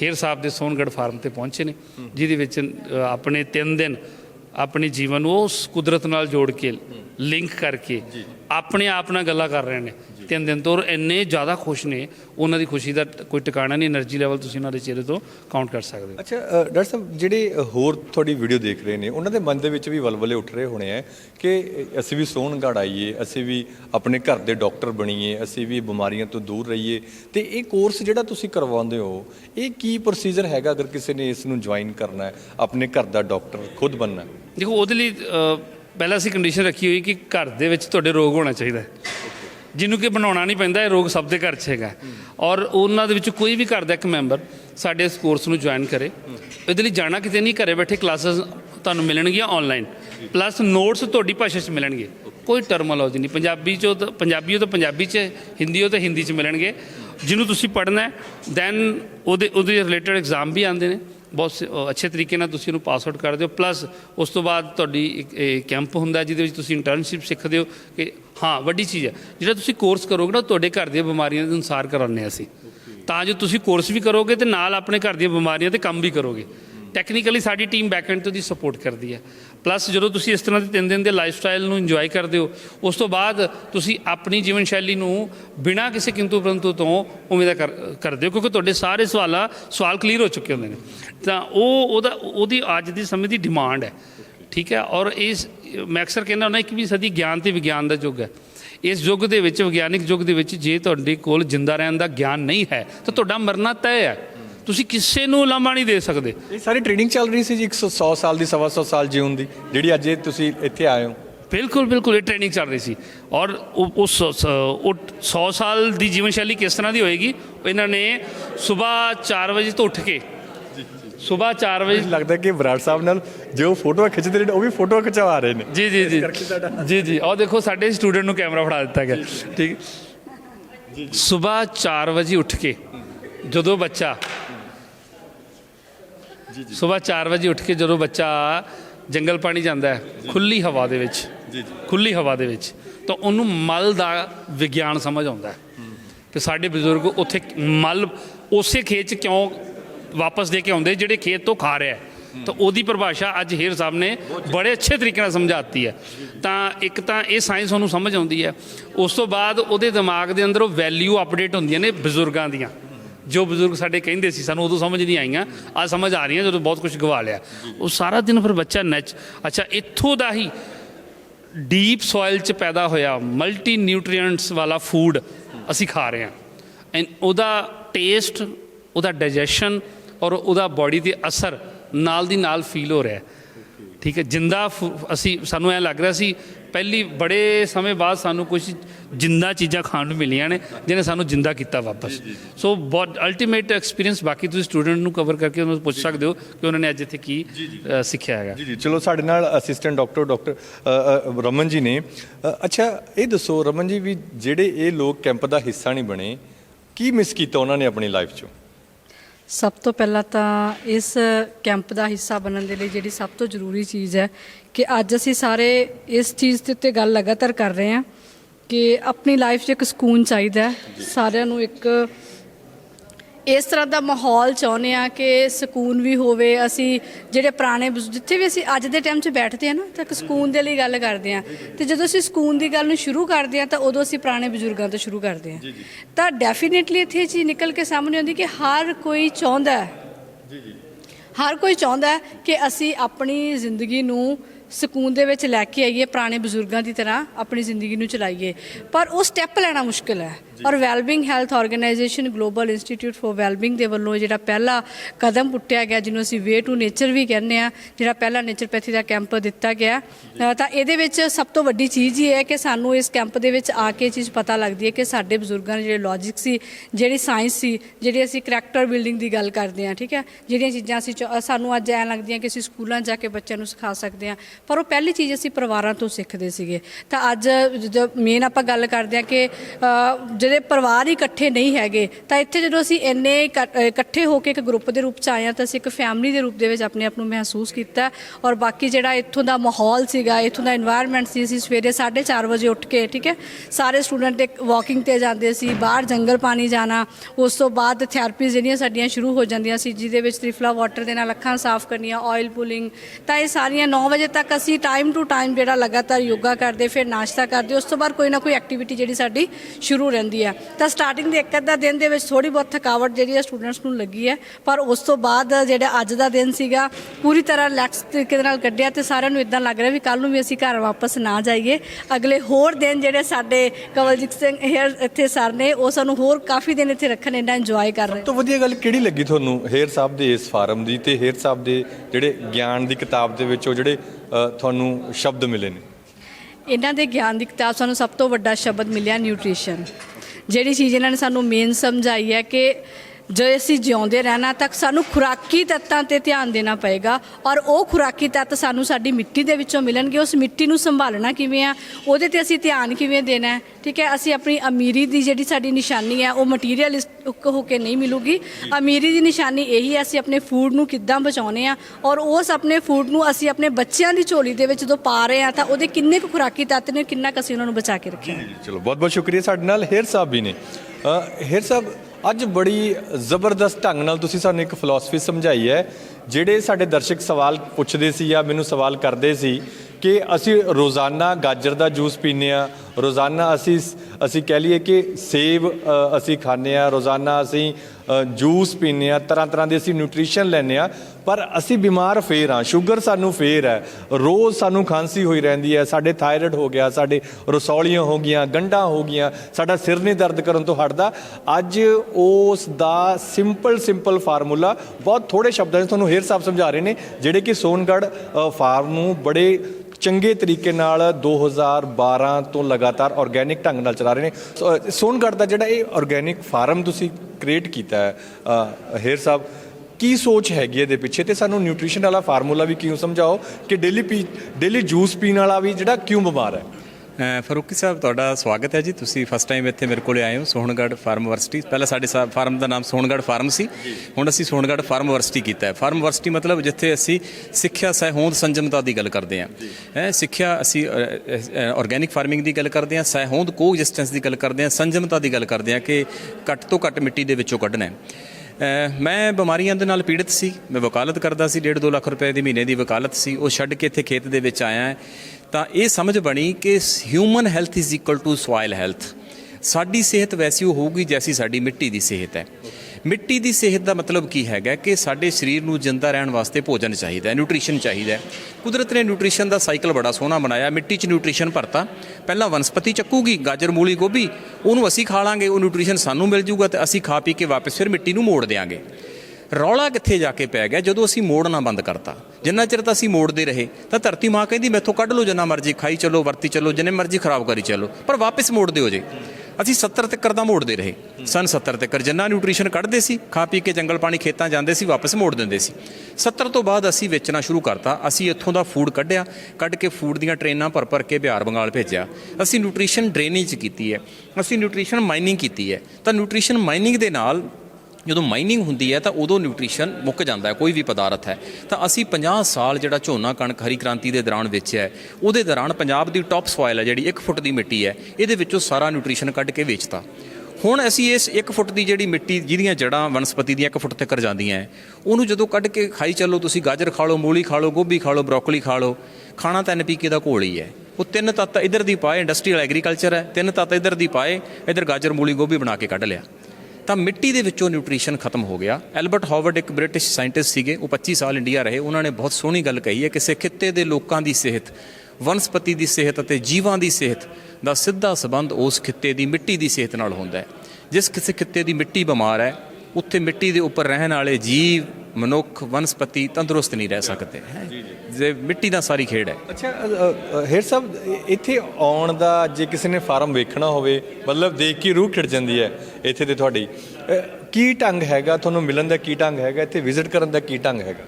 ਹੇਰ ਸਾਹਿਬ ਦੇ ਸੋਨਗੜ ਫਾਰਮ ਤੇ ਪਹੁੰਚੇ ਨੇ ਜਿਹਦੇ ਵਿੱਚ ਆਪਣੇ 3 ਦਿਨ ਆਪਣੇ ਜੀਵਨ ਨੂੰ ਉਸ ਕੁਦਰਤ ਨਾਲ ਜੋੜ ਕੇ ਲਿੰਕ ਕਰਕੇ ਆਪਣੇ ਆਪ ਨਾਲ ਗੱਲਾਂ ਕਰ ਰਹੇ ਨੇ। ਤਿੰਨ ਦਿਨ ਤੋਂ ਇੰਨੇ ਜ਼ਿਆਦਾ ਖੁਸ਼ ਨੇ ਉਹਨਾਂ ਦੀ ਖੁਸ਼ੀ ਦਾ ਕੋਈ ਟਿਕਾਣਾ ਨਹੀਂ એનર્ਜੀ ਲੈਵਲ ਤੁਸੀਂ ਉਹਨਾਂ ਦੇ ਚਿਹਰੇ ਤੋਂ ਕਾਊਂਟ ਕਰ ਸਕਦੇ ਹੋ। ਅੱਛਾ ਡਾਕਟਰ ਸਾਹਿਬ ਜਿਹੜੇ ਹੋਰ ਤੁਹਾਡੀ ਵੀਡੀਓ ਦੇਖ ਰਹੇ ਨੇ ਉਹਨਾਂ ਦੇ ਮਨ ਦੇ ਵਿੱਚ ਵੀ ਵਲਵਲੇ ਉੱਠ ਰਹੇ ਹੋਣੇ ਆ ਕਿ ਅਸੀਂ ਵੀ ਸੋਹਣਗੜ ਆਈਏ ਅਸੀਂ ਵੀ ਆਪਣੇ ਘਰ ਦੇ ਡਾਕਟਰ ਬਣੀਏ ਅਸੀਂ ਵੀ ਬਿਮਾਰੀਆਂ ਤੋਂ ਦੂਰ ਰਹੀਏ। ਤੇ ਇਹ ਕੋਰਸ ਜਿਹੜਾ ਤੁਸੀਂ ਕਰਵਾਉਂਦੇ ਹੋ ਇਹ ਕੀ ਪ੍ਰੋਸੀਜਰ ਹੈਗਾ ਅਗਰ ਕਿਸੇ ਨੇ ਇਸ ਨੂੰ ਜੁਆਇਨ ਕਰਨਾ ਹੈ ਆਪਣੇ ਘਰ ਦਾ ਡਾਕਟਰ ਖੁਦ ਬਣਨਾ ਦੇਖੋ ਉਹਦੇ ਲਈ ਪਹਿਲਾਂ ਅਸੀਂ ਕੰਡੀਸ਼ਨ ਰੱਖੀ ਹੋਈ ਕਿ ਘਰ ਦੇ ਵਿੱਚ ਤੁਹਾਡੇ ਰੋਗ ਹੋਣਾ ਚਾਹੀਦਾ ਹੈ। ਜਿਹਨੂੰ ਕਿ ਬਣਾਉਣਾ ਨਹੀਂ ਪੈਂਦਾ, ਇਹ ਰੋਗ ਸਭ ਦੇ ਘਰ 'ਚ ਹੈਗਾ। ਔਰ ਉਹਨਾਂ ਦੇ ਵਿੱਚ ਕੋਈ ਵੀ ਘਰ ਦਾ ਇੱਕ ਮੈਂਬਰ ਸਾਡੇ ਇਸ ਕੋਰਸ ਨੂੰ ਜੁਆਇਨ ਕਰੇ। ਇਹਦੇ ਲਈ ਜਾਣਾ ਕਿਤੇ ਨਹੀਂ, ਘਰੇ ਬੈਠੇ ਕਲਾਸਿਸ ਤੁਹਾਨੂੰ ਮਿਲਣਗੀਆਂ ਆਨਲਾਈਨ ਪਲੱਸ ਨੋਟਸ ਤੁਹਾਡੀ ਭਾਸ਼ਾ 'ਚ ਮਿਲਣਗੇ। ਕੋਈ ਟਰਮੋਲੋਜੀ ਨਹੀਂ। ਪੰਜਾਬੀ 'ਚੋਂ ਤਾਂ ਪੰਜਾਬੀ ਤਾਂ ਪੰਜਾਬੀ 'ਚ ਹਿੰਦੀ ਤਾਂ ਹਿੰਦੀ 'ਚ ਮਿਲਣਗੇ। ਜਿਹਨੂੰ ਤੁਸੀਂ ਪੜ੍ਹਨਾ ਹੈ ਦੈਨ ਉਹਦੇ ਉਹਦੇ ਰਿਲੇਟਡ ਐਗਜ਼ਾਮ ਵੀ ਆਉਂਦੇ ਨੇ। ਬਹੁਤ ਸ- ਅੱਛੇ ਤਰੀਕੇ ਨਾਲ ਤੁਸੀਂ ਉਹਨੂੰ ਪਾਸ ਆਊਟ ਕਰਦੇ ਹੋ ਪਲੱਸ ਉਸ ਤੋਂ ਬਾਅਦ ਤੁਹਾਡੀ ਇੱਕ ਕੈਂਪ ਹੁੰਦਾ ਜਿਹਦੇ ਵਿੱਚ ਤੁਸੀਂ ਇੰਟਰਨਸ਼ਿਪ ਸਿੱਖਦੇ ਹੋ ਕਿ ਹਾਂ, ਵੱਡੀ ਚੀਜ਼ ਹੈ। ਜਿਹੜਾ ਤੁਸੀਂ ਕੋਰਸ ਕਰੋਗੇ ਨਾ ਤੁਹਾਡੇ ਘਰ ਦੀਆਂ ਬਿਮਾਰੀਆਂ ਦੇ ਅਨੁਸਾਰ ਕਰਾਉਂਦੇ ਹਾਂ ਅਸੀਂ। ਤਾਂ ਜੋ ਤੁਸੀਂ ਕੋਰਸ ਵੀ ਕਰੋਗੇ ਤੇ ਨਾਲ ਆਪਣੇ ਘਰ ਦੀਆਂ ਬਿਮਾਰੀਆਂ ਤੇ ਕੰਮ ਵੀ ਕਰੋਗੇ। ਟੈਕਨੀਕਲੀ ਸਾਡੀ ਟੀਮ ਬੈਕਐਂਡ ਤੋਂ ਦੀ ਸਪੋਰਟ ਕਰਦੀ ਹੈ। ਪਲੱਸ ਜਦੋਂ ਤੁਸੀਂ ਇਸ ਤਰ੍ਹਾਂ ਦੇ ਤਿੰਨ ਦਿਨ ਦੇ ਲਾਈਫ ਸਟਾਈਲ ਨੂੰ ਇੰਜੋਏ ਕਰਦੇ ਹੋ, ਉਸ ਤੋਂ ਬਾਅਦ ਤੁਸੀਂ ਆਪਣੀ ਜੀਵਨ ਸ਼ੈਲੀ ਨੂੰ ਬਿਨਾਂ ਕਿਸੇ ਕਿੰਤੂ ਪਰੰਤੂ ਤੋਂ ਉਵੇਂ ਦਾ ਕਰ- ਕਰਦੇ ਹੋ, ਕਿਉਂਕਿ ਤੁਹਾਡੇ ਸਾਰੇ ਸਵਾਲਾਂ ਸਵਾਲ ਕਲੀਅਰ ਹੋ ਚੁੱਕੇ ਹੁੰਦੇ ਨੇ। ਤਾਂ ਉਹ, ਉਹਦਾ, ਉਹਦੀ ਅੱਜ ਦੀ ਸਮੇਂ ਦੀ ਡਿਮਾਂਡ ਹੈ। ਠੀਕ ਹੈ? ਔਰ ਇਸ, ਮੈਂ ਅਕਸਰ ਕਹਿੰਦਾ ਹੁੰਦਾ 21ਵੀਂ ਸਦੀ ਗਿਆਨ ਤੇ ਵਿਗਿਆਨ ਦਾ ਯੁੱਗ ਹੈ। ਇਸ ਯੁੱਗ ਦੇ ਵਿੱਚ, ਵਿਗਿਆਨਿਕ ਯੁੱਗ ਦੇ ਵਿੱਚ ਜੇ ਤੁਹਾਡੇ ਕੋਲ ਜਿੰਦਾ ਰਹਿਣ ਦਾ ਗਿਆਨ ਨਹੀਂ ਹੈ, ਤਾਂ ਤੁਹਾਡਾ ਮਰਨਾ ਤੈਅ ਹੈ। ਤੁਸੀਂ ਕਿਸੇ ਨੂੰ ਲਾਮਾ ਨਹੀਂ ਦੇ ਸਕਦੇ। ਇਹ ਸਾਰੀ ਟ੍ਰੇਨਿੰਗ ਚੱਲ ਰਹੀ ਸੀ ਜੀ 100 ਸਾਲ ਦੀ ਸਵਾ ਸੌ ਸਾਲ ਜੀਉਣ ਦੀ ਜਿਹੜੀ ਅੱਜ ਇਹ ਤੁਸੀਂ ਇੱਥੇ ਆਏ ਹੋ। ਬਿਲਕੁਲ ਬਿਲਕੁਲ ਇਹ ਟ੍ਰੇਨਿੰਗ ਚੱਲ ਰਹੀ ਸੀ। ਔਰ ਉਹ ਉਹ ਸ- ਸ- ਉਹ 100 ਸਾਲ ਦੀ ਜੀਵਨ ਸ਼ੈਲੀ ਕਿਸ ਤਰ੍ਹਾਂ ਦੀ ਹੋਏਗੀ? ਇਹਨਾਂ ਨੇ ਸਵੇਰ 4 ਵਜੇ ਤੋਂ ਉੱਠ ਕੇ ਸਵੇਰ 4 ਵਜੇ ਲੱਗਦਾ ਕਿ ਬਰਾੜ ਸਾਹਿਬ ਨਾਲ ਜੋ ਫੋਟੋਆਂ ਖਿੱਚਦੇ ਨੇ ਉਹ ਵੀ ਫੋਟੋਆਂ ਖਿਚਵਾ ਰਹੇ ਨੇ। ਜੀ ਜੀ ਜੀ। ਜੀ ਜੀ। ਉਹ ਦੇਖੋ ਸਾਡੇ ਸਟੂਡੈਂਟ ਨੂੰ ਕੈਮਰਾ ਫੜਾ ਦਿੱਤਾ ਗਿਆ। ਠੀਕ? ਸਵੇਰ 4 ਵਜੇ ਉੱਠ ਕੇ ਜਦੋਂ ਬੱਚਾ ਸਵੇਰ 4 ਵਜੇ ਉੱਠ ਕੇ ਜਦੋਂ ਬੱਚਾ ਜੰਗਲ ਪਾਣੀ ਜਾਂਦਾ ਹੈ ਖੁੱਲੀ ਹਵਾ ਦੇ ਵਿੱਚ ਜੀ ਜੀ। ਖੁੱਲੀ ਹਵਾ ਦੇ ਵਿੱਚ ਤਾਂ ਉਹਨੂੰ ਮਲ ਦਾ ਵਿਗਿਆਨ ਸਮਝ ਆਉਂਦਾ ਹੈ। ਕਿ ਸਾਡੇ ਬਜ਼ੁਰਗ ਉੱਥੇ ਮਲ ਉਸੇ ਖੇਤ 'ਚ ਕਿਉਂ ਵਾਪਸ ਦੇ ਕੇ ਆਉਂਦੇ ਜਿਹੜੇ ਖੇਤ ਤੋਂ ਖਾ ਰਿਹਾ ਤਾਂ ਉਹਦੀ ਪਰਿਭਾਸ਼ਾ ਅੱਜ ਹੇਰ ਸਾਹਿਬ ਨੇ ਬੜੇ ਅੱਛੇ ਤਰੀਕੇ ਨਾਲ ਸਮਝਾਤੀ ਹੈ। ਤਾਂ ਇੱਕ ਤਾਂ ਇਹ ਸਾਇੰਸ ਉਹਨੂੰ ਸਮਝ ਆਉਂਦੀ ਹੈ। ਉਸ ਤੋਂ ਬਾਅਦ ਉਹਦੇ ਦਿਮਾਗ ਦੇ ਅੰਦਰ ਉਹ ਵੈਲਿਊ ਅਪਡੇਟ ਹੁੰਦੀਆਂ ਨੇ ਬਜ਼ੁਰਗਾਂ ਦੀਆਂ। ਜੋ ਬਜ਼ੁਰਗ ਸਾਡੇ ਕਹਿੰਦੇ ਸੀ, ਸਾਨੂੰ ਉਦੋਂ ਸਮਝ ਨਹੀਂ ਆਈਆਂ। ਆ ਸਮਝ ਆ ਰਹੀਆਂ, ਜਦੋਂ ਬਹੁਤ ਕੁਝ ਗਵਾ ਲਿਆ। ਉਹ ਸਾਰਾ ਦਿਨ ਫਿਰ ਬੱਚਾ ਨੈਚ। ਅੱਛਾ, ਇੱਥੋਂ ਦਾ ਹੀ ਡੀਪ ਸੋਇਲ ਚ ਪੈਦਾ ਹੋਇਆ ਮਲਟੀ ਨਿਊਟ੍ਰੀਐਂਟਸ ਵਾਲਾ ਫੂਡ ਅਸੀਂ ਖਾ ਰਹੇ ਹਾਂ। ਐਂਡ ਉਹਦਾ ਟੇਸਟ, ਉਹਦਾ ਡਾਈਜੈਸ਼ਨ ਔਰ ਉਹਦਾ ਬਾਡੀ ਦੇ ਅਸਰ ਨਾਲ ਦੀ ਨਾਲ ਫੀਲ ਹੋ ਰਿਹਾ। ਹੈ ਠੀਕ ਹੈ ਜਿੰਦਾ ਅਸੀਂ ਸਾਨੂੰ ਐ ਲੱਗ ਰਿਹਾ ਸੀ ਪਹਿਲੀ ਬੜੇ ਸਮੇਂ ਬਾਅਦ ਸਾਨੂੰ ਕੁਝ ਜਿੰਦਾ ਚੀਜ਼ਾਂ ਖਾਣ ਨੂੰ ਮਿਲੀਆਂ ਨੇ ਜਿਹਨੇ ਸਾਨੂੰ ਜਿੰਦਾ ਕੀਤਾ ਵਾਪਸ। ਸੋ ਬਹੁਤ ਅਲਟੀਮੇਟ ਐਕਸਪੀਰੀਅੰਸ ਬਾਕੀ ਤੁਸੀਂ ਸਟੂਡੈਂਟ ਨੂੰ ਕਵਰ ਕਰਕੇ ਉਹਨਾਂ ਨੂੰ ਪੁੱਛ ਸਕਦੇ ਹੋ ਕਿ ਉਹਨਾਂ ਨੇ ਅੱਜ ਇੱਥੇ ਕੀ ਸਿੱਖਿਆ ਹੈਗਾ। ਜੀ ਜੀ ਚਲੋ ਸਾਡੇ ਨਾਲ assistant doctor doctor Raman ji ਨੇ ਅੱਛਾ ਇਹ ਦੱਸੋ ਰਮਨ ਜੀ ਵੀ ਜਿਹੜੇ ਇਹ ਲੋਕ ਕੈਂਪ ਦਾ ਹਿੱਸਾ ਨਹੀਂ ਬਣੇ ਕੀ ਮਿਸ ਕੀਤਾ ਉਹਨਾਂ ਨੇ ਆਪਣੀ ਲਾਈਫ 'ਚੋਂ? ਸਭ ਤੋਂ ਪਹਿਲਾਂ ਤਾਂ ਇਸ ਕੈਂਪ ਦਾ ਹਿੱਸਾ ਬਣਨ ਦੇ ਲਈ ਜਿਹੜੀ ਸਭ ਤੋਂ ਜ਼ਰੂਰੀ ਚੀਜ਼ ਹੈ ਕਿ ਅੱਜ ਅਸੀਂ ਸਾਰੇ ਇਸ ਚੀਜ਼ ਦੇ ਉੱਤੇ ਗੱਲ ਲਗਾਤਾਰ ਕਰ ਰਹੇ ਹਾਂ ਕਿ ਆਪਣੀ ਲਾਈਫ 'ਚ ਇੱਕ ਸਕੂਨ ਚਾਹੀਦਾ ਹੈ। ਸਾਰਿਆਂ ਨੂੰ ਇੱਕ ਇਸ ਤਰ੍ਹਾਂ ਦਾ ਮਾਹੌਲ ਚਾਹੁੰਦੇ ਆ ਕਿ ਸਕੂਨ ਵੀ ਹੋਵੇ ਅਸੀਂ ਜਿਹੜੇ ਪੁਰਾਣੇ ਬਜ਼ੁ- ਜਿੱਥੇ ਵੀ ਅਸੀਂ ਅੱਜ ਦੇ ਟਾਈਮ 'ਚ ਬੈਠਦੇ ਆ ਨਾ ਤਾਂ ਇੱਕ ਸਕੂਨ ਦੇ ਲਈ ਗੱਲ ਕਰਦੇ ਆ ਤੇ ਜਦੋਂ ਅਸੀਂ ਸਕੂਨ ਦੀ ਗੱਲ ਨੂੰ ਸ਼ੁਰੂ ਕਰਦੇ ਆ ਤਾਂ ਉਦੋਂ ਅਸੀਂ ਪੁਰਾਣੇ ਬਜ਼ੁਰਗਾਂ ਤੋਂ ਸ਼ੁਰੂ ਕਰਦੇ ਆ ਤਾਂ ਡੈਫੀਨਿਟਲੀ ਇੱਥੇ ਇਹ ਚੀਜ਼ ਨਿਕਲ ਕੇ ਸਾਹਮਣੇ ਆਉਂਦੀ ਕਿ ਹਰ ਕੋਈ ਚਾਹੁੰਦਾ ਹੈ। ਹਰ ਕੋਈ ਚਾਹੁੰਦਾ ਹੈ ਕਿ ਅਸੀਂ ਆਪਣੀ ਜ਼ਿੰਦਗੀ ਨੂੰ ਸਕੂਨ ਦੇ ਵਿੱਚ ਲੈ ਕੇ ਆਈਏ ਪੁਰਾਣੇ ਬਜ਼ੁਰਗਾਂ ਦੀ ਤਰ੍ਹਾਂ ਆਪਣੀ ਜ਼ਿੰਦਗੀ ਨੂੰ ਚਲਾਈਏ। ਪਰ ਉਹ ਸਟੈਪ ਲੈਣਾ ਮੁਸ਼ਕਿਲ ਹੈ। ਔਰ wellbeing health organisation global institute for wellbeing ਦੇ ਵੱਲੋਂ ਜਿਹੜਾ ਪਹਿਲਾ ਕਦਮ ਪੁੱਟਿਆ ਗਿਆ ਜਿਹਨੂੰ ਅਸੀਂ ਵੇ ਟੂ ਨੇਚਰ ਵੀ ਕਹਿੰਦੇ ਆ ਜਿਹੜਾ ਪਹਿਲਾ ਨੇਚਰਪੈਥੀ ਦਾ ਕੈਂਪ ਦਿੱਤਾ ਗਿਆ। ਤਾਂ ਇਹਦੇ ਵਿੱਚ ਸਭ ਤੋਂ ਵੱਡੀ ਚੀਜ਼ ਇਹ ਹੈ ਕਿ ਸਾਨੂੰ ਇਸ ਕੈਂਪ ਦੇ ਵਿੱਚ ਆ ਕੇ ਚੀਜ਼ ਪਤਾ ਲੱਗਦੀ ਹੈ ਕਿ ਸਾਡੇ ਬਜ਼ੁਰਗਾਂ ਦੇ ਜਿਹੜੇ ਲੌਜਿਕ ਸੀ ਜਿਹੜੀ ਸਾਇੰਸ ਸੀ ਜਿਹੜੀ ਅਸੀਂ ਕਰੈਕਟਰ ਬਿਲਡਿੰਗ ਦੀ ਗੱਲ ਕਰਦੇ ਹਾਂ ਠੀਕ ਹੈ? ਜਿਹੜੀਆਂ ਚੀਜ਼ਾਂ ਅਸੀਂ ਸਾਨੂੰ ਅੱਜ ਐਂ ਲੱਗਦੀਆਂ ਕਿ ਅਸੀਂ ਸਕੂਲਾਂ ਜਾ ਕੇ ਬੱਚਿਆਂ ਨੂੰ ਸਿਖਾ ਸਕਦੇ ਹਾਂ ਪਰ ਉਹ ਪਹਿਲੀ ਚੀਜ਼ ਅਸੀਂ ਪਰਿਵਾਰਾਂ ਤੋਂ ਸਿੱਖਦੇ ਸੀਗੇ। ਤਾਂ ਅੱਜ ਜਦੋਂ ਮੇਨ ਆਪਾਂ ਗੱਲ ਕਰਦੇ ਹਾਂ ਕਿ ਜਿਹੜੇ ਪਰਿਵਾਰ ਇਕੱਠੇ ਨਹੀਂ ਹੈਗੇ, ਤਾਂ ਇੱਥੇ ਜਦੋਂ ਅਸੀਂ ਇੰਨੇ ਇਕੱਠੇ ਹੋ ਕੇ ਇੱਕ ਗਰੁੱਪ ਦੇ ਰੂਪ ਚ ਆਏ ਆ ਤਾਂ ਅਸੀਂ ਇੱਕ ਫੈਮਿਲੀ ਦੇ ਰੂਪ ਦੇ ਵਿੱਚ ਆਪਣੇ ਆਪ ਨੂੰ ਮਹਿਸੂਸ ਕੀਤਾ। ਔਰ ਬਾਕੀ ਜਿਹੜਾ ਇੱਥੋਂ ਦਾ ਮਾਹੌਲ ਸੀਗਾ, ਇੱਥੋਂ ਦਾ এনवायरमेंट ਸੀ, ਅਸੀਂ ਸਵੇਰੇ 4:30 ਵਜੇ ਉੱਠ ਕੇ, ਠੀਕ ਹੈ, ਸਾਰੇ ਸਟੂਡੈਂਟ ਇੱਕ ਵਾਕਿੰਗ ਤੇ ਜਾਂਦੇ ਸੀ, ਬਾਹਰ ਜੰਗਲ ਪਾਣੀ ਜਾਣਾ, ਉਸ ਤੋਂ ਬਾਅਦ ਥੈਰੇਪੀ ਜਿਹੜੀਆਂ ਸਾਡੀਆਂ ਸ਼ੁਰੂ ਹੋ ਜਾਂਦੀਆਂ ਸੀ, ਜਿਹਦੇ ਵਿੱਚ ਤ੍ਰਿਫਲਾ ਵਾਟਰ ਦੇ ਨਾਲ ਅੱਖਾਂ ਸਾਫ਼ ਕਰਨੀਆਂ ਆਇਲ ਪੂਲਿੰਗ ਤਾਂ ਇਹ ਸਾਰੀਆਂ 9 ਵਜੇ ਤੱਕ ਅਸੀਂ ਟਾਈਮ ਟੂ ਟਾਈਮ ਜਿਹੜਾ ਲਗਾਤਾਰ ਯੋਗਾ ਕਰਦੇ, ਫਿਰ ਨਾਸ਼ਤਾ ਕਰਦੇ, ਉਸ ਤੋਂ ਬਾਅਦ ਕੋਈ ਨਾ ਕੋਈ ਐਕਟੀਵਿਟੀ ਜਿਹੜੀ ਸਾਡੀ ਸ਼ੁਰੂ ਰਹਿੰਦੀ ਹੈ। ਤਾਂ ਸਟਾਰਟਿੰਗ ਦੇ ਇੱਕ ਅੱਧਾ ਦਿਨ ਦੇ ਵਿੱਚ ਥੋੜੀ ਬਹੁਤ ਥਕਾਵਟ ਜਿਹੜੀ ਹੈ ਸਟੂਡੈਂਟਸ ਨੂੰ ਲੱਗੀ ਹੈ। ਪਰ ਉਸ ਤੋਂ ਬਾਅਦ ਜਿਹੜਾ ਅੱਜ ਦਾ ਦਿਨ ਸੀਗਾ ਪੂਰੀ ਤਰ੍ਹਾਂ ਰਿਲੈਕਸ ਤਰੀਕੇ ਦੇ ਨਾਲ ਕੱਢਿਆ ਤੇ ਸਾਰਿਆਂ ਨੂੰ ਇਦਾਂ ਲੱਗ ਰਿਹਾ ਵੀ ਕੱਲ ਨੂੰ ਵੀ ਅਸੀਂ ਘਰ ਵਾਪਸ ਨਾ ਜਾਈਏ। ਅਗਲੇ ਹੋਰ ਦਿਨ ਜਿਹੜੇ ਸਾਡੇ ਕਵਲਜੀਤ ਸਿੰਘ ਹੇਅਰ ਇੱਥੇ ਸਰ ਨੇ ਉਹ ਸਾਨੂੰ ਹੋਰ ਕਾਫੀ ਦਿਨ ਇੱਥੇ ਰੱਖਣ ਇੰਨਾ ਇੰਜੋਏ ਕਰ ਰਹੇ। ਤੋਂ ਵਧੀਆ ਗੱਲ ਕਿਹੜੀ ਲੱਗੀ ਤੁਹਾਨੂੰ ਹੇਰ ਸਾਹਿਬ ਦੇ ਇਸ ਫਾਰਮ ਦੀ ਤੇ ਹੇਰ ਸਾਹਿਬ ਦੇ ਜਿਹੜੇ ਗਿਆਨ ਦੀ ਕਿਤਾਬ ਦੇ ਵਿੱਚੋਂ ਜਿਹੜੇ ਅ, ਤੁਹਾਨੂੰ ਸ਼ਬਦ ਮਿਲੇ ਨੇ? ਇਹਨਾਂ ਦੇ ਗਿਆਨ ਦੀ ਕਿਤਾਬ ਸਾਨੂੰ ਸਭ ਤੋਂ ਵੱਡਾ ਸ਼ਬਦ ਮਿਲਿਆ ਨਿਊਟ੍ਰੀਸ਼ਨ ਜਿਹੜੀ ਚੀਜ਼ ਇਹਨਾਂ ਨੇ ਸਾਨੂੰ ਮੇਨ ਸਮਝਾਈ ਹੈ ਕਿ ਜੇ ਅਸੀਂ ਜਿਉਂਦੇ ਰਹਿਣਾ ਤੱਕ ਸਾਨੂੰ ਖੁਰਾਕੀ ਤੱਤਾਂ ਤੇ ਧਿਆਨ ਦੇਣਾ ਪਏਗਾ ਔਰ ਉਹ ਖੁਰਾਕੀ ਤੱਤ ਸਾਨੂੰ ਸਾਡੀ ਮਿੱਟੀ ਦੇ ਵਿੱਚੋਂ ਮਿਲਣਗੇ। ਉਸ ਮਿੱਟੀ ਨੂੰ ਸੰਭਾਲਣਾ ਕਿਵੇਂ ਆ? ਉਹਦੇ ਤੇ ਅਸੀਂ ਧਿਆਨ ਕਿਵੇਂ ਦੇਣਾ ਠੀਕ ਹੈ ਅਸੀਂ ਆਪਣੀ ਅਮੀਰੀ ਦੀ ਜਿਹੜੀ ਸਾਡੀ ਨਿਸ਼ਾਨੀ ਹੈ ਉਹ ਮਟੀਰੀਅਲਿਸਟ ਹੋ ਕੇ ਨਹੀਂ ਮਿਲੂਗੀ। ਅਮੀਰੀ ਦੀ ਨਿਸ਼ਾਨੀ ਇਹੀ ਹੈ ਅਸੀਂ ਆਪਣੇ ਫੂਡ ਨੂੰ ਕਿੱਦਾਂ ਬਚਾਉਨੇ ਆ ਔਰ ਉਸ ਆਪਣੇ ਫੂਡ ਨੂੰ ਅਸੀਂ ਆਪਣੇ ਬੱਚਿਆਂ ਦੀ ਝੋਲੀ ਦੇ ਵਿੱਚ ਜਦੋਂ ਪਾ ਰਹੇ ਆ ਤਾਂ ਉਹਦੇ ਕਿੰਨੇ ਕੁ ਖੁਰਾਕੀ ਤੱਤ ਨੇ ਕਿੰਨਾ ਕੁ ਅਸੀਂ ਉਹਨਾਂ ਨੂੰ ਬਚਾ ਕੇ ਰੱਖੀਏ ਚਲੋ ਬਹੁਤ ਬਹੁਤ ਸ਼ੁਕਰੀਆ ਸਾਡੇ ਨਾਲ ਹੇਰ ਸਾਹਿਬ ਵੀ ਨੇ। ਹੇਰ ਸਾਹਿਬ ਅੱਜ ਬੜੀ ਜ਼ਬਰਦਸਤ ਢੰਗ ਨਾਲ ਤੁਸੀਂ ਸਾਨੂੰ ਇੱਕ ਫਿਲਾਸਫੀ ਸਮਝਾਈ ਹੈ, ਜਿਹੜੇ ਸਾਡੇ ਦਰਸ਼ਕ ਸਵਾਲ ਪੁੱਛਦੇ ਸੀ ਜਾਂ ਮੈਨੂੰ ਸਵਾਲ ਕਰਦੇ ਸੀ ਕਿ ਅਸੀਂ ਰੋਜ਼ਾਨਾ ਗਾਜਰ ਦਾ ਜੂਸ ਪੀਂਦੇ ਆ ਰੋਜ਼ਾਨਾ ਅਸੀਂ ਅਸੀਂ ਕਹਿ ਲਈਏ ਕਿ ਸੇਬ ਅਸੀਂ ਖਾਂਦੇ ਆ ਰੋਜ਼ਾਨਾ ਅਸੀਂ ਜੂਸ ਪੀਂਦੇ ਆ, ਤਰ੍ਹਾਂ ਤਰ੍ਹਾਂ ਦੇ ਅਸੀਂ ਨਿਊਟ੍ਰੀਸ਼ਨ ਲੈਂਦੇ ਆ, ਪਰ ਅਸੀਂ ਬਿਮਾਰ ਫੇਰ ਆ ਸ਼ੂਗਰ ਸਾਨੂੰ ਫੇਰ ਹੈ। ਰੋਜ਼ ਸਾਨੂੰ ਖਾਂਸੀ ਹੋਈ ਰਹਿੰਦੀ ਹੈ। ਸਾਡੇ ਥਾਇਰਾਇਡ ਹੋ ਗਿਆ, ਸਾਡੇ ਰਸੌਲੀਆਂ ਹੋ ਗਈਆਂ, ਗੰਢਾਂ ਹੋ ਗਈਆਂ, ਸਾਡਾ ਸਿਰ ਨਹੀਂ ਦਰਦ ਕਰਨ ਤੋਂ ਹਟਦਾ। ਅੱਜ ਉਸ ਦਾ ਸਿੰਪਲ ਸਿੰਪਲ ਫਾਰਮੂਲਾ ਬਹੁਤ ਥੋੜੇ ਸ਼ਬਦਾਂ 'ਚ ਤੁਹਾਨੂੰ ਹੇਰ ਸਾਹਿਬ ਸਮਝਾ ਰਹੇ ਨੇ, ਜਿਹੜੇ ਕਿ ਸੋਨਗੜ੍ਹ ਫਾਰਮ ਨੂੰ ਬੜੇ ਚੰਗੇ ਤਰੀਕੇ ਨਾਲ 2012 ਤੋਂ ਲਗਾਤਾਰ ਆਰਗੇਨਿਕ ਢੰਗ ਨਾਲ ਚਲਾ ਰਹੇ ਨੇ। ਸੋ, ਸੋਨਗੜ੍ਹ ਦਾ ਜਿਹੜਾ ਇਹ ਆਰਗੇਨਿਕ ਫਾਰਮ ਤੁਸੀਂ ਕ੍ਰੀਏਟ ਕੀਤਾ ਹੈ ਹੇਰ ਸਾਹਿਬ ਕੀ ਸੋਚ ਹੈਗੀ ਇਹਦੇ ਪਿੱਛੇ? ਤੇ ਸਾਨੂੰ ਨਿਊਟ੍ਰੀਸ਼ਨ ਵਾਲਾ ਫਾਰਮੂਲਾ ਵੀ ਕਿਉਂ ਸਮਝਾਓ ਕਿ ਡੇਲੀ ਪੀ ਡੇਲੀ ਜੂਸ ਪੀਣ ਵਾਲਾ ਵੀ ਜਿਹੜਾ ਕਿਉਂ ਬਿਮਾਰ ਹੈ? ਫਰੂਕੀ ਸਾਹਿਬ, ਤੁਹਾਡਾ ਸਵਾਗਤ ਹੈ ਜੀ। ਤੁਸੀਂ ਫਸਟ ਟਾਈਮ ਇੱਥੇ ਮੇਰੇ ਕੋਲੇ ਆਏ ਹੋ, ਸੋਹਣਗੜ੍ਹ ਫਾਰਮ ਯੂਨੀਵਰਸਿਟੀ। ਪਹਿਲਾਂ ਸਾਡੇ ਸਾ- ਫਾਰਮ ਦਾ ਨਾਮ ਸੋਹਣਗੜ੍ਹ ਫਾਰਮ ਸੀ। ਹੁਣ ਅਸੀਂ ਸੋਹਣਗੜ੍ਹ ਫਾਰਮ ਯੂਨੀਵਰਸਿਟੀ ਕੀਤਾ ਹੈ। ਫਾਰਮ ਯੂਨੀਵਰਸਿਟੀ ਮਤਲਬ ਜਿੱਥੇ ਅਸੀਂ ਸਿੱਖਿਆ ਸਹਿਹੋਂਦ ਸੰਜਮਤਾ ਦੀ ਗੱਲ ਕਰਦੇ ਹਾਂ। ਹੈ, ਸਿੱਖਿਆ ਅਸੀਂ ਆਰਗੇਨਿਕ ਫਾਰਮਿੰਗ ਦੀ ਗੱਲ ਕਰਦੇ ਹਾਂ ਸਹਿਹੋਂਦ ਕੋਐਗਜ਼ਿਸਟੈਂਸ ਦੀ ਗੱਲ ਕਰਦੇ ਹਾਂ, ਸੰਜਮਤਾ ਦੀ ਗੱਲ ਕਰਦੇ ਹਾਂ ਕਿ ਘੱਟ ਤੋਂ ਘੱਟ ਮਿੱਟੀ ਦੇ ਵਿੱਚੋਂ ਕੱਢਣਾ ਹੈ। ਮੈਂ ਬਿਮਾਰੀਆਂ ਦੇ ਨਾਲ ਪੀੜਿਤ ਸੀ, ਮੈਂ ਵਕਾਲਤ ਕਰਦਾ ਸੀ 1.5 ਲੱਖ ਰੁਪਏ ਦੀ ਮਹੀਨੇ ਦੀ ਵਕਾਲਤ ਸੀ, ਉਹ ਛੱਡ ਕੇ ਇੱਥੇ ਖੇਤ ਦੇ ਵਿੱਚ ਆਇਆ ਤਾਂ ਇਹ ਸਮਝ ਬਣੀ ਕਿ human health is equal to soil health ਸਾਡੀ ਸਿਹਤ ਵੈਸੀ ਉਹ ਹੋਊਗੀ ਜੈਸੀ ਸਾਡੀ ਮਿੱਟੀ ਦੀ ਸਿਹਤ ਹੈ। ਮਿੱਟੀ ਦੀ ਸਿਹਤ ਦਾ ਮਤਲਬ ਕੀ ਹੈਗਾ ਕਿ ਸਾਡੇ ਸਰੀਰ ਨੂੰ ਜਿੰਦਾ ਰਹਿਣ ਵਾਸਤੇ ਭੋਜਨ ਚਾਹੀਦਾ ਹੈ ਨਿਊਟ੍ਰੀਸ਼ਨ ਚਾਹੀਦਾ ਹੈ। ਕੁਦਰਤ ਨੇ ਨਿਊਟ੍ਰੀਸ਼ਨ ਦਾ ਸਾਈਕਲ ਬੜਾ ਸੋਹਣਾ ਬਣਾਇਆ, ਮਿੱਟੀ 'ਚ ਨਿਊਟ੍ਰੀਸ਼ਨ ਭਰਤਾ। ਪਹਿਲਾਂ ਵਨਸਪਤੀ ਚੱਕੂਗੀ, ਗਾਜਰ, ਮੂਲੀ, ਗੋਭੀ, ਉਹਨੂੰ ਅਸੀਂ ਖਾ ਲਾਂਗੇ, ਉਹ ਨਿਊਟ੍ਰੀਸ਼ਨ ਸਾਨੂੰ ਮਿਲ ਜੂਗਾ ਤੇ ਅਸੀਂ ਖਾ ਪੀ ਕੇ ਵਾਪਸ ਫਿਰ ਮਿੱਟੀ ਨੂੰ ਮੋੜ ਦੇਾਂਗੇ ਰੌਲਾ ਕਿੱਥੇ ਜਾ ਕੇ ਪੈ ਗਿਆ ਜਦੋਂ ਅਸੀਂ ਮੋੜਨਾ ਬੰਦ ਕਰਤਾ। ਜਿੰਨਾ ਚਿਰ ਤਾਂ ਅਸੀਂ ਮੋੜਦੇ ਰਹੇ, ਤਾਂ ਧਰਤੀ ਮਾਂ ਕਹਿੰਦੀ, ਮੈਥੋਂ ਕੱਢ ਲਓ, ਜਿੰਨਾ ਮਰਜ਼ੀ ਖਾਈ ਚੱਲੋ, ਵਰਤੀ ਚੱਲੋ, ਜਿੰਨੇ ਮਰਜ਼ੀ ਖਰਾਬ ਕਰੀ ਚੱਲੋ, ਪਰ ਵਾਪਸ ਮੋੜ ਦਿਓ ਜੇ। ਅਸੀਂ 70 ਤੱਕ ਦਾ ਮੋੜਦੇ ਰਹੇ। ਸਨ 70 ਤੱਕ ਜਿੰਨਾ ਨਿਊਟ੍ਰੀਸ਼ਨ ਕੱਢਦੇ ਸੀ, ਖਾ ਪੀ ਕੇ ਜੰਗਲ ਪਾਣੀ ਖੇਤਾਂ ਜਾਂਦੇ ਸੀ, ਵਾਪਸ ਮੋੜ ਦਿੰਦੇ ਸੀ। 70 ਤੋਂ ਬਾਅਦ ਅਸੀਂ ਵੇਚਣਾ ਸ਼ੁਰੂ ਕਰਤਾ। ਅਸੀਂ ਇੱਥੋਂ ਦਾ ਫੂਡ ਕੱਢਿਆ, ਕੱਢ ਕੇ ਫੂਡ ਦੀਆਂ ਟ੍ਰੇਨਾਂ ਭਰ ਭਰ ਕੇ ਬਿਹਾਰ, ਬੰਗਾਲ ਭੇਜਿਆ। ਅਸੀਂ ਨਿਊਟ੍ਰੀਸ਼ਨ ਡਰੇਨੇਜ ਕੀਤੀ ਹੈ। ਅਸੀਂ ਨਿਊਟ੍ਰੀਸ਼ਨ ਮਾਈਨਿੰਗ ਕੀਤੀ ਹੈ। ਤਾਂ ਨਿਊਟ੍ਰੀਸ਼ਨ ਮਾਈਨਿੰਗ ਦੇ ਨਾਲ ਜਦੋਂ ਮਾਈਨਿੰਗ ਹੁੰਦੀ ਹੈ ਤਾਂ ਉਦੋਂ ਨਿਊਟ੍ਰੀਸ਼ਨ ਮੁੱਕ ਜਾਂਦਾ ਹੈ, ਕੋਈ ਵੀ ਪਦਾਰਥ ਹੈ। ਤਾਂ ਅਸੀਂ 50 ਸਾਲ ਜਿਹੜਾ ਝੋਨਾ ਕਣਕ ਹਰੀ ਕ੍ਰਾਂਤੀ ਦੇ ਦੌਰਾਨ ਵੇਚਿਆ ਹੈ, ਉਹਦੇ ਦੌਰਾਨ ਪੰਜਾਬ ਦੀ ਟੌਪ ਸੋਇਲ ਹੈ ਜਿਹੜੀ 1 ਫੁੱਟ ਦੀ ਮਿੱਟੀ ਹੈ, ਇਹਦੇ ਵਿੱਚੋਂ ਸਾਰਾ ਨਿਊਟ੍ਰੀਸ਼ਨ ਕੱਢ ਕੇ ਵੇਚਤਾ। ਹੁਣ ਅਸੀਂ ਇਸ 1 ਫੁੱਟ ਦੀ ਜਿਹੜੀ ਮਿੱਟੀ ਜਿਹਦੀਆਂ ਜੜਾਂ ਵਨਸਪਤੀ ਦੀਆਂ 1 ਫੁੱਟ ਤੱਕ ਜਾਂਦੀਆਂ ਹੈ, ਉਹਨੂੰ ਜਦੋਂ ਕੱਢ ਕੇ ਖਾਈ ਚੱਲੋ ਤੁਸੀਂ ਗਾਜਰ ਖਾ ਲਓ, ਮੂਲੀ ਖਾ ਲਓ, ਗੋਭੀ ਖਾ ਲਓ, ਬਰੋਕਲੀ ਖਾ ਲਓ, ਖਾਣਾ ਤਾਂ ਐਨਪੀਕੇ ਦਾ ਘੋਲ ਹੀ ਹੈ। ਉਹ ਤਿੰਨ ਤੱਤ ਇਧਰ ਦੀ ਪਾਏ ਇੰਡਸਟਰੀਅਲ ਐਗਰੀਕਲਚਰ ਹੈ, ਤਿੰਨ ਤੱਤ ਇਧਰ ਦੀ ਪਾਏ, ਇਧਰ ਗਾਜਰ, ਮੂਲੀ, ਗੋਭੀ ਬਣਾ ਕੇ ਕੱਢ ਲਿਆ। ਤਾਂ ਮਿੱਟੀ ਦੇ ਵਿੱਚੋਂ ਨਿਊਟ੍ਰੀਸ਼ਨ ਖਤਮ ਹੋ ਗਿਆ। ਐਲਬਰਟ ਹਾਵਰਡ ਇੱਕ ਬ੍ਰਿਟਿਸ਼ ਸਾਇੰਟਿਸਟ ਸੀਗੇ, ਉਹ 25 ਸਾਲ ਇੰਡੀਆ ਰਹੇ। ਉਹਨਾਂ ਨੇ ਬਹੁਤ ਸੋਹਣੀ ਗੱਲ ਕਹੀ ਹੈ ਕਿਸੇ ਖਿੱਤੇ ਦੇ ਲੋਕਾਂ ਦੀ ਸਿਹਤ, ਵਨਸਪਤੀ ਦੀ ਸਿਹਤ ਅਤੇ ਜੀਵਾਂ ਦੀ ਸਿਹਤ ਦਾ ਸਿੱਧਾ ਸੰਬੰਧ ਉਸ ਖਿੱਤੇ ਦੀ ਮਿੱਟੀ ਦੀ ਸਿਹਤ ਨਾਲ ਹੁੰਦਾ ਹੈ। ਜਿਸ ਕਿਸੇ ਖਿੱਤੇ ਦੀ ਮਿੱਟੀ ਬਿਮਾਰ ਹੈ ਉੱਥੇ ਮਿੱਟੀ ਦੇ ਉੱਪਰ ਰਹਿਣ ਵਾਲੇ ਜੀਵ ਮਨੁੱਖ ਵਨਸਪਤੀ ਤੰਦਰੁਸਤ ਨਹੀਂ ਰਹਿ ਸਕਦੇ। ਹੈ। ਜੇ ਮਿੱਟੀ ਦਾ ਸਾਰੀ ਖੇਡ ਹੈ। ਅੱਛਾ ਹੇਰ ਸਾਹਿਬ ਇੱਥੇ ਆਉਣ ਦਾ ਜੇ ਕਿਸੇ ਨੇ ਫਾਰਮ ਵੇਖਣਾ ਹੋਵੇ ਮਤਲਬ ਦੇਖ ਕੇ ਰੂਹ ਖਿੜ ਜਾਂਦੀ ਹੈ ਇੱਥੇ ਤੇ ਤੁਹਾਡੀ। ਕੀ ਢੰਗ ਹੈਗਾ? ਤੁਹਾਨੂੰ ਮਿਲਣ ਦਾ ਕੀ ਢੰਗ ਹੈਗਾ? ਇੱਥੇ ਵਿਜ਼ਿਟ ਕਰਨ ਦਾ ਕੀ ਢੰਗ ਹੈਗਾ?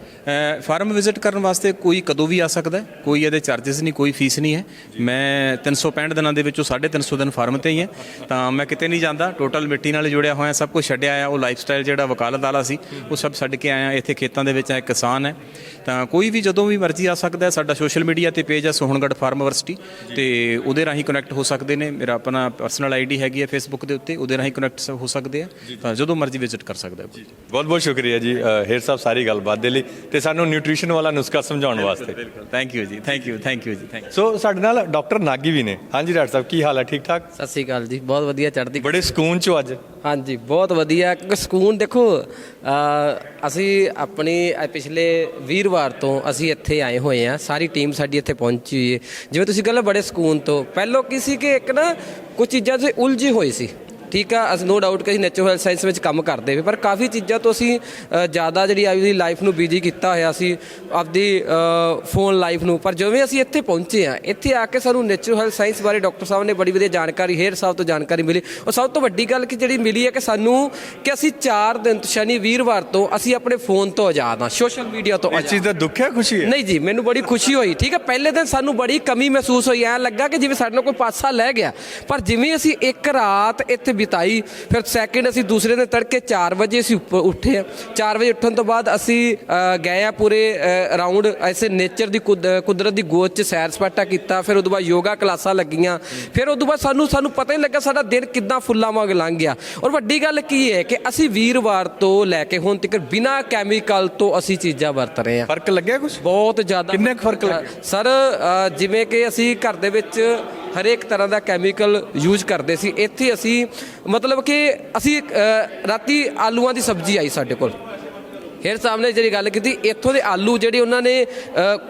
ਫਾਰਮ ਵਿਜ਼ਿਟ ਕਰਨ ਵਾਸਤੇ ਕੋਈ ਕਦੋਂ ਵੀ ਆ ਸਕਦਾ ਹੈ? ਕੋਈ ਇਹਦੇ ਚਾਰजेस ਨਹੀਂ, ਕੋਈ ਫੀਸ ਨਹੀਂ ਹੈ। ਮੈਂ 365 ਦਿਨਾਂ ਦੇ ਵਿੱਚੋਂ 350 ਦਿਨ ਫਾਰਮ ਤੇ ਹੀ ਹਾਂ। ਤਾਂ ਮੈਂ ਕਿਤੇ ਨਹੀਂ ਜਾਂਦਾ। ਟੋਟਲ ਮਿੱਟੀ ਨਾਲ ਜੁੜਿਆ ਹੋਇਆ, ਸਭ ਕੁਝ ਛੱਡਿਆ ਆ ਉਹ ਲਾਈਫ ਸਟਾਈਲ ਜਿਹੜਾ ਵਕਾਲਤ ਵਾਲਾ ਸੀ, ਉਹ ਸਭ ਛੱਡ ਕੇ ਆਇਆ। ਇੱਥੇ ਖੇਤਾਂ ਦੇ ਵਿੱਚ ਆ ਕਿਸਾਨ ਹੈ। ਤਾਂ ਕੋਈ ਵੀ ਜਦੋਂ ਵੀ ਮਰਜ਼ੀ ਆ ਸਕਦਾ ਸਾਡਾ ਸੋਸ਼ਲ ਮੀਡੀਆ ਤੇ ਪੇਜ ਹੈ ਸੋਹਣਗੜ੍ਹ ਫਾਰਮ ਯੂਨੀਵਰਸਿਟੀ ਤੇ ਉਹਦੇ ਰਾਹੀਂ ਕਨੈਕਟ ਹੋ ਸਕਦੇ ਨੇ। ਮੇਰਾ ਆਪਣਾ ਪਰਸਨਲ ਆਈਡੀ ਹੈਗੀ ਹੈ ਫੇਸਬੁੱਕ ਦੇ ਉੱਤੇ। ਉਹਦੇ ਰਾਹੀਂ ਕਨੈਕਟ ਹੋ ਸਕਦੇ ਆ। ਤਾਂ ਜਦੋਂ ਮਰਜ਼ੀ ਵਿਜ਼ਿਟ ਕਰ ਸਕਦਾ ਬਹੁਤ ਬਹੁਤ ਸ਼ੁਕਰੀਆ ਜੀ। ਹੇਰ ਸਾਹਿਬ, ਸਾਰੀ ਗੱਲਬਾਤ ਦੇ ਲਈ। ਤੇ ਸਾਨੂੰ ਨਿਊਟ੍ਰੀਸ਼ਨ ਵਾਲਾ ਨੁਸਖਾ ਸਮਝਾਉਣ ਵਾਸਤੇ। ਥੈਂਕ ਯੂ ਜੀ ਥੈਂਕ ਯੂ ਥੈਂਕ ਯੂ ਜੀ ਥੈਂਕ ਸੋ ਸਾਡੇ ਨਾਲ ਡਾਕਟਰ ਨਾਗੀ ਵੀ ਨੇ। ਹਾਂਜੀ ਡਾਕਟਰ ਸਾਹਿਬ ਕੀ ਹਾਲ ਹੈ? ਠੀਕ ਠਾਕ? ਸਤਿ ਸ੍ਰੀ ਅਕਾਲ ਜੀ ਬਹੁਤ ਵਧੀਆ ਚੜ੍ਹਦੀ ਬੜੇ ਸਕੂਨ ਚ ਅੱਜ। ਹਾਂਜੀ ਬਹੁਤ ਵਧੀਆ। ਕਿਉਂਕਿ ਸਕੂਨ ਦੇਖੋ ਅਸੀਂ ਆਪਣੀ ਪਿਛਲੇ ਵੀਰਵਾਰ ਤੋਂ ਅਸੀਂ ਇੱਥੇ ਆਏ ਹੋਏ ਆ ਸਾਰੀ ਟੀਮ ਸਾਡੀ ਇੱਥੇ ਪਹੁੰਚੀ ਹੋਈ ਹੈ। ਜਿਵੇਂ ਤੁਸੀਂ ਕਹਿੰਦੇ ਬੜੇ ਸਕੂਨ ਤੋਂ। ਪਹਿਲੋਂ ਕੀ ਸੀ ਕਿ ਇੱਕ ਨਾ ਕੁਝ ਚੀਜ਼ਾਂ 'ਚ ਉਲਝੇ ਹੋਏ ਸੀ। ਠੀਕ ਆ ਅਸ ਨੋ ਡਾਊਟ ਕਿ ਅਸੀਂ ਨੈਚੁਰਲ ਸਾਇੰਸ ਵਿੱਚ ਕੰਮ ਕਰਦੇ ਵੀ ਪਰ ਕਾਫੀ ਚੀਜ਼ਾਂ ਤੋਂ ਅਸੀਂ ਜ਼ਿਆਦਾ ਜਿਹੜੀ ਆਪਦੀ ਲਾਈਫ ਨੂੰ ਬਿਜ਼ੀ ਕੀਤਾ ਹੋਇਆ ਸੀ ਆਪਦੀ ਫੋਨ ਲਾਈਫ ਨੂੰ ਪਰ ਜਿਵੇਂ ਅਸੀਂ ਇੱਥੇ ਪਹੁੰਚੇ ਆ ਇੱਥੇ ਆ ਕੇ ਸਾਨੂੰ ਨੈਚੁਰਲ ਸਾਇੰਸ ਬਾਰੇ ਡਾਕਟਰ ਸਾਹਿਬ ਨੇ ਬੜੀ ਵਧੀਆ ਜਾਣਕਾਰੀ ਹੇਰ ਸਾਹਿਬ ਤੋਂ ਜਾਣਕਾਰੀ ਮਿਲੀ। ਔਰ ਸਭ ਤੋਂ ਵੱਡੀ ਗੱਲ ਕਿ ਜਿਹੜੀ ਮਿਲੀ ਹੈ ਕਿ ਸਾਨੂੰ ਕਿ ਅਸੀਂ 4 ਦਿਨ ਤੋਂ ਸ਼ਨੀ ਵੀਰਵਾਰ ਤੋਂ ਅਸੀਂ ਆਪਣੇ ਫੋਨ ਤੋਂ ਆਜ਼ਾਦ ਹਾਂ ਸੋਸ਼ਲ ਮੀਡੀਆ ਤੋਂ ਇਸ ਆਜ਼ਾਦ ਚੀਜ਼ ਦਾ ਦੁੱਖ ਹੈ ਖੁਸ਼ੀ ਹੈ? ਨਹੀਂ ਜੀ ਮੈਨੂੰ ਬੜੀ ਖੁਸ਼ੀ ਹੋਈ ਠੀਕ ਹੈ ਪਹਿਲੇ ਦਿਨ ਸਾਨੂੰ ਬੜੀ ਕਮੀ ਮਹਿਸੂਸ ਹੋਈ ਐ ਲੱਗਾ ਕਿ ਜਿਵੇਂ ਸਾਡੇ ਨਾਲ ਕੋਈ ਪਾਸਾ ਲੈ ਗਿਆ ਪਰ ਜਿਵੇਂ ਅਸੀਂ ਇੱਕ ਰਾਤ ਇੱਥੇ ਬਿਤਾਈ ਫਿਰ ਸੈਕਿੰਡ ਅਸੀਂ ਦੂਸਰੇ ਦਿਨ ਤੜਕੇ 4 ਵਜੇ ਅਸੀਂ ਉੱਪਰ ਉੱਠੇ ਆ 4 ਵਜੇ ਉੱਠਣ ਤੋਂ ਬਾਅਦ ਅਸੀਂ ਗਏ ਆ ਪੂਰੇ ਰਾਉਂਡ ਐਸੇ ਨੇਚਰ ਦੀ ਕੁਦ- ਕੁਦਰਤ ਦੀ ਗੋਦ 'ਚ ਸੈਰ ਸਪਾਟਾ ਕੀਤਾ। ਫਿਰ ਉਦੋਂ ਬਾਅਦ ਯੋਗਾ ਕਲਾਸਾਂ ਲੱਗੀਆਂ। ਫਿਰ ਉਦੋਂ ਬਾਅਦ ਸਾਨੂੰ ਸਾਨੂੰ ਪਤਾ ਹੀ ਨਹੀਂ ਲੱਗਾ ਸਾਡਾ ਦਿਨ ਕਿੱਦਾਂ ਫੁੱਲਾਂ ਵਾਂਗ ਲੰਘ ਗਿਆ। ਔਰ ਵੱਡੀ ਗੱਲ ਕੀ ਹੈ ਕਿ ਅਸੀਂ ਵੀਰਵਾਰ ਤੋਂ ਲੈ ਕੇ ਹੁਣ ਤੱਕ ਬਿਨਾਂ ਕੈਮੀਕਲ ਤੋਂ ਅਸੀਂ ਚੀਜ਼ਾਂ ਵਰਤ ਰਹੇ ਹਾਂ। ਫ਼ਰਕ ਲੱਗਿਆ ਕੁਝ ਬਹੁਤ ਜ਼ਿਆਦਾ ਕਿੰਨੇ ਫ਼ਰਕ ਲੱਗੇ? ਸਰ ਜਿਵੇਂ ਕਿ ਅਸੀਂ ਘਰ ਦੇ ਵਿੱਚ ਹਰੇਕ ਤਰ੍ਹਾਂ ਦਾ ਕੈਮੀਕਲ ਯੂਜ਼ ਕਰਦੇ ਸੀ। ਇੱਥੇ ਅਸੀਂ ਮਤਲਬ ਕਿ ਅਸੀਂ ਰਾਤੀ ਆਲੂਆਂ ਦੀ ਸਬਜ਼ੀ ਆਈ ਸਾਡੇ ਕੋਲ। ਹੇਰ ਸਾਹਿਬ ਨੇ ਜਿਹੜੀ ਗੱਲ ਕੀਤੀ ਇੱਥੋਂ ਦੇ ਆਲੂ ਜਿਹੜੇ ਉਹਨਾਂ ਨੇ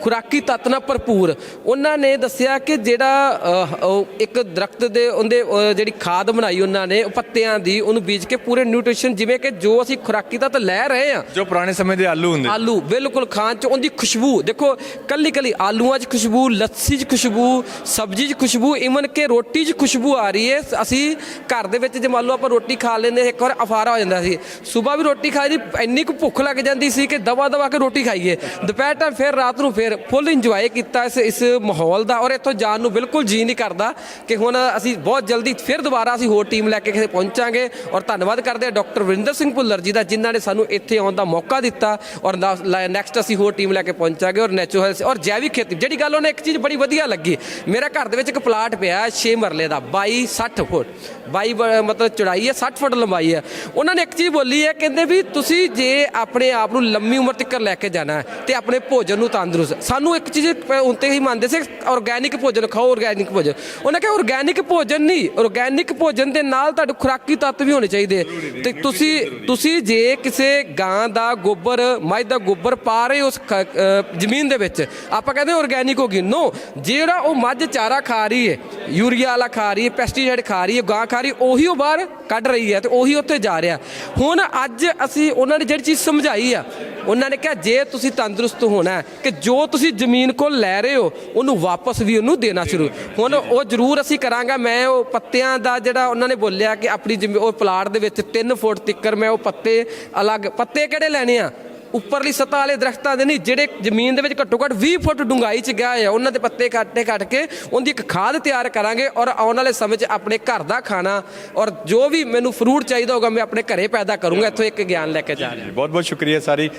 ਖੁਰਾਕੀ ਤੱਤ ਨਾਲ ਭਰਪੂਰ ਉਹਨਾਂ ਨੇ ਦੱਸਿਆ ਕਿ ਜਿਹੜਾ ਇੱਕ ਦਰਖਤ ਦੇ ਉਹਦੇ ਜਿਹੜੀ ਖਾਦ ਬਣਾਈ ਉਹਨਾਂ ਨੇ ਪੱਤਿਆਂ ਦੀ ਉਹਨੂੰ ਬੀਜ ਕੇ ਪੂਰੇ ਨਿਊਟ੍ਰੀਸ਼ਨ ਜਿਵੇਂ ਕਿ ਜੋ ਅਸੀਂ ਖੁਰਾਕੀ ਤੱਤ ਲੈ ਰਹੇ ਹਾਂ। ਜੋ ਪੁਰਾਣੇ ਸਮੇਂ ਦੇ ਆਲੂ ਹੁੰਦੇ। ਆਲੂ ਬਿਲਕੁਲ ਖਾਣ ਚ ਉਹਦੀ ਖੁਸ਼ਬੂ ਦੇਖੋ ਕੱਲੀ ਕੱਲੀ ਆਲੂਆਂ 'ਚ ਖੁਸ਼ਬੂ ਲੱਸੀ 'ਚ ਖੁਸ਼ਬੂ ਸਬਜ਼ੀ 'ਚ ਖੁਸ਼ਬੂ ਇਵਨ ਕਿ ਰੋਟੀ 'ਚ ਖੁਸ਼ਬੂ ਆ ਰਹੀ ਹੈ ਅਸੀਂ ਘਰ ਦੇ ਵਿੱਚ ਜੇ ਮੰਨ ਲਓ ਆਪਾਂ ਰੋਟੀ ਖਾ ਲੈਂਦੇ ਇੱਕ ਵਾਰ ਅਫਾਰਾ ਹੋ ਜਾਂਦਾ ਸੀ। ਸਵੇਰ ਵੀ ਰੋਟੀ ਖਾਈ ਦੀ ਇੰਨੀ ਕੁ ਭੁੱਖ ਲੱਗ ਜਾਂਦੀ ਸੀ ਕਿ ਦਵਾ ਦਵਾ ਕੇ ਰੋਟੀ ਖਾਈਏ। ਦੁਪਹਿਰ ਟਾਈਮ ਫਿਰ ਰਾਤ ਨੂੰ ਫਿਰ ਫੁੱਲ ਇੰਜੋਏ ਕੀਤਾ ਇਸ ਇਸ ਮਾਹੌਲ ਦਾ ਔਰ ਇੱਥੋਂ ਜਾਣ ਨੂੰ ਬਿਲਕੁਲ ਜੀ ਨਹੀਂ ਕਰਦਾ ਕਿ ਹੁਣ ਅਸੀਂ ਬਹੁਤ ਜਲਦੀ ਫਿਰ ਦੁਬਾਰਾ ਅਸੀਂ ਹੋਰ ਟੀਮ ਲੈ ਕੇ ਕਿਤੇ ਪਹੁੰਚਾਂਗੇ। ਔਰ ਧੰਨਵਾਦ ਕਰਦੇ ਹਾਂ ਡਾਕਟਰ ਵਰਿੰਦਰ ਸਿੰਘ ਭੁੱਲਰ ਜੀ ਦਾ ਜਿਨ੍ਹਾਂ ਨੇ ਸਾਨੂੰ ਇੱਥੇ ਆਉਣ ਦਾ ਮੌਕਾ ਦਿੱਤਾ ਔਰ ਨੈਕਸਟ ਅਸੀਂ ਹੋਰ ਟੀਮ ਲੈ ਕੇ ਪਹੁੰਚਾਂਗੇ ਔਰ ਨੈਚੁਰਲ ਔਰ ਜੈਵਿਕ ਖੇਤੀ। ਜਿਹੜੀ ਗੱਲ ਉਹਨੇ ਇੱਕ ਚੀਜ਼ ਬੜੀ ਵਧੀਆ ਲੱਗੀ। ਮੇਰਾ ਘਰ ਦੇ ਵਿੱਚ ਇੱਕ ਪਲਾਟ ਪਿਆ 6 ਮਰਲੇ ਦਾ 22 60 ਫੁੱਟ। 22 ਬ- ਮਤਲਬ ਚੌੜਾਈ ਹੈ 60 ਫੁੱਟ ਲੰਬਾਈ ਹੈ। ਉਹਨਾਂ ਨੇ ਇੱਕ ਚੀਜ਼ ਬੋਲੀ ਹੈ, ਕਹਿੰਦੇ ਵੀ ਤੁਸੀਂ ਜੇ ਆਪਣੇ ਆਪ ਨੂੰ ਲੰਮੀ ਉਮਰ ਤੱਕ ਲੈ ਕੇ ਜਾਣਾ ਹੈ ਤੇ ਆਪਣੇ ਭੋਜਨ ਨੂੰ ਤੰਦਰੁਸਤ ਸਾਨੂੰ ਇੱਕ ਚੀਜ਼ ਉੱਤੇ ਹੀ ਮੰਨਦੇ ਸੀ ਆਰਗੈਨਿਕ ਭੋਜਨ ਖਾਓ ਆਰਗੈਨਿਕ ਭੋਜਨ। ਉਹਨਾਂ ਕਿਹਾ ਆਰਗੈਨਿਕ ਭੋਜਨ ਨਹੀਂ ਆਰਗੈਨਿਕ ਭੋਜਨ ਦੇ ਨਾਲ ਤੁਹਾਡੇ ਖੁਰਾਕੀ ਤੱਤ ਵੀ ਹੋਣੇ ਚਾਹੀਦੇ। ਤੇ ਤੁਸੀਂ ਤੁਸੀਂ ਜੇ ਕਿਸੇ ਗਾਂ ਦਾ ਗੋਬਰ ਮੱਝ ਦਾ ਗੋਬਰ ਪਾ ਰਹੇ ਉਸ ਖ- ਜ਼ਮੀਨ ਦੇ ਵਿੱਚ, ਆਪਾਂ ਕਹਿੰਦੇ ਆਰਗੈਨਿਕ ਹੋ ਗਈ। ਨੋ ਜਿਹੜਾ ਉਹ ਮੱਝ ਚਾਰਾ ਖਾ ਰਹੀ ਹੈ ਯੂਰੀਆ ਵਾਲਾ ਖਾ ਰਹੀ ਹੈ ਪੈਸਟੀਸਾਈਡ ਖਾ ਰਹੀ ਹੈ ਗਾਂ ਖਾ ਰਹੀ ਉਹੀ ਉਹ ਬਾਹਰ ਕੱਢ ਰਹੀ ਹੈ ਤੇ ਉਹੀ ਉੱਥੇ ਜਾ ਰਿਹਾ। ਹੁਣ ਅੱਜ ਅਸੀਂ ਉਹਨਾਂ ਨੇ ਜਿਹੜੀ ਚੀਜ਼ ਸਮਝਾਈ ਆ ਉਹਨਾਂ ਨੇ ਕਿਹਾ ਜੇ ਤੁਸੀਂ ਤੰਦਰੁਸਤ ਹੋਣਾ ਕਿ ਜੋ ਤੁਸੀਂ ਜ਼ਮੀਨ ਕੋਲ ਲੈ ਰਹੇ ਹੋ ਉਹਨੂੰ ਵਾਪਸ ਵੀ ਉਹਨੂੰ ਦੇਣਾ ਸ਼ੁਰੂ। ਹੁਣ ਉਹ ਜ਼ਰੂਰ ਅਸੀਂ ਕਰਾਂਗਾ ਮੈਂ ਉਹ ਪੱਤਿਆਂ ਦਾ ਜਿਹੜਾ ਉਹਨਾਂ ਨੇ ਬੋਲਿਆ ਕਿ ਆਪਣੀ ਉਹ ਪਲਾਟ ਦੇ ਵਿੱਚ 3 ਫੁੱਟ ਤਿੱਕਰ ਮੈਂ ਉਹ ਪੱਤੇ ਅਲੱਗ ਪੱਤੇ ਕਿਹੜੇ ਲੈਣੇ ਆ? ਉੱਪਰਲੀ ਸਤ੍ਹਾ ਵਾਲੇ ਦਰਖਤਾਂ ਦੇ ਨਹੀਂ ਜਿਹੜੇ ਜ਼ਮੀਨ ਦੇ ਵਿੱਚ ਘੱਟੋ ਘੱਟ 20 ਫੁੱਟ ਡੂੰਘਾਈ 'ਚ ਗਿਆ ਹੈ ਉਹਨਾਂ ਦੇ ਪੱਤੇ ਕੱਟੇ ਕੱਟ ਕੇ ਉਹਦੀ ਇੱਕ ਖਾਦ ਤਿਆਰ ਕਰਾਂਗੇ ਔਰ ਆਉਣ ਵਾਲੇ ਸਮੇਂ 'ਚ ਆਪਣੇ ਘਰ ਦਾ ਖਾਣਾ ਔਰ ਜੋ ਵੀ ਮੈਨੂੰ ਫਰੂਟ ਚਾਹੀਦਾ ਹੋਗਾ ਮੈਂ ਆਪਣੇ ਘਰੇ ਪੈਦਾ ਕਰੂੰਗਾ ਇੱਥੋਂ ਇੱਕ ਗਿਆਨ ਲੈ ਕੇ ਜਾ ਰਿਹਾ। ਬਹੁਤ ਬਹੁਤ ਸ਼ੁਕਰੀਆ ਸਾਰੀ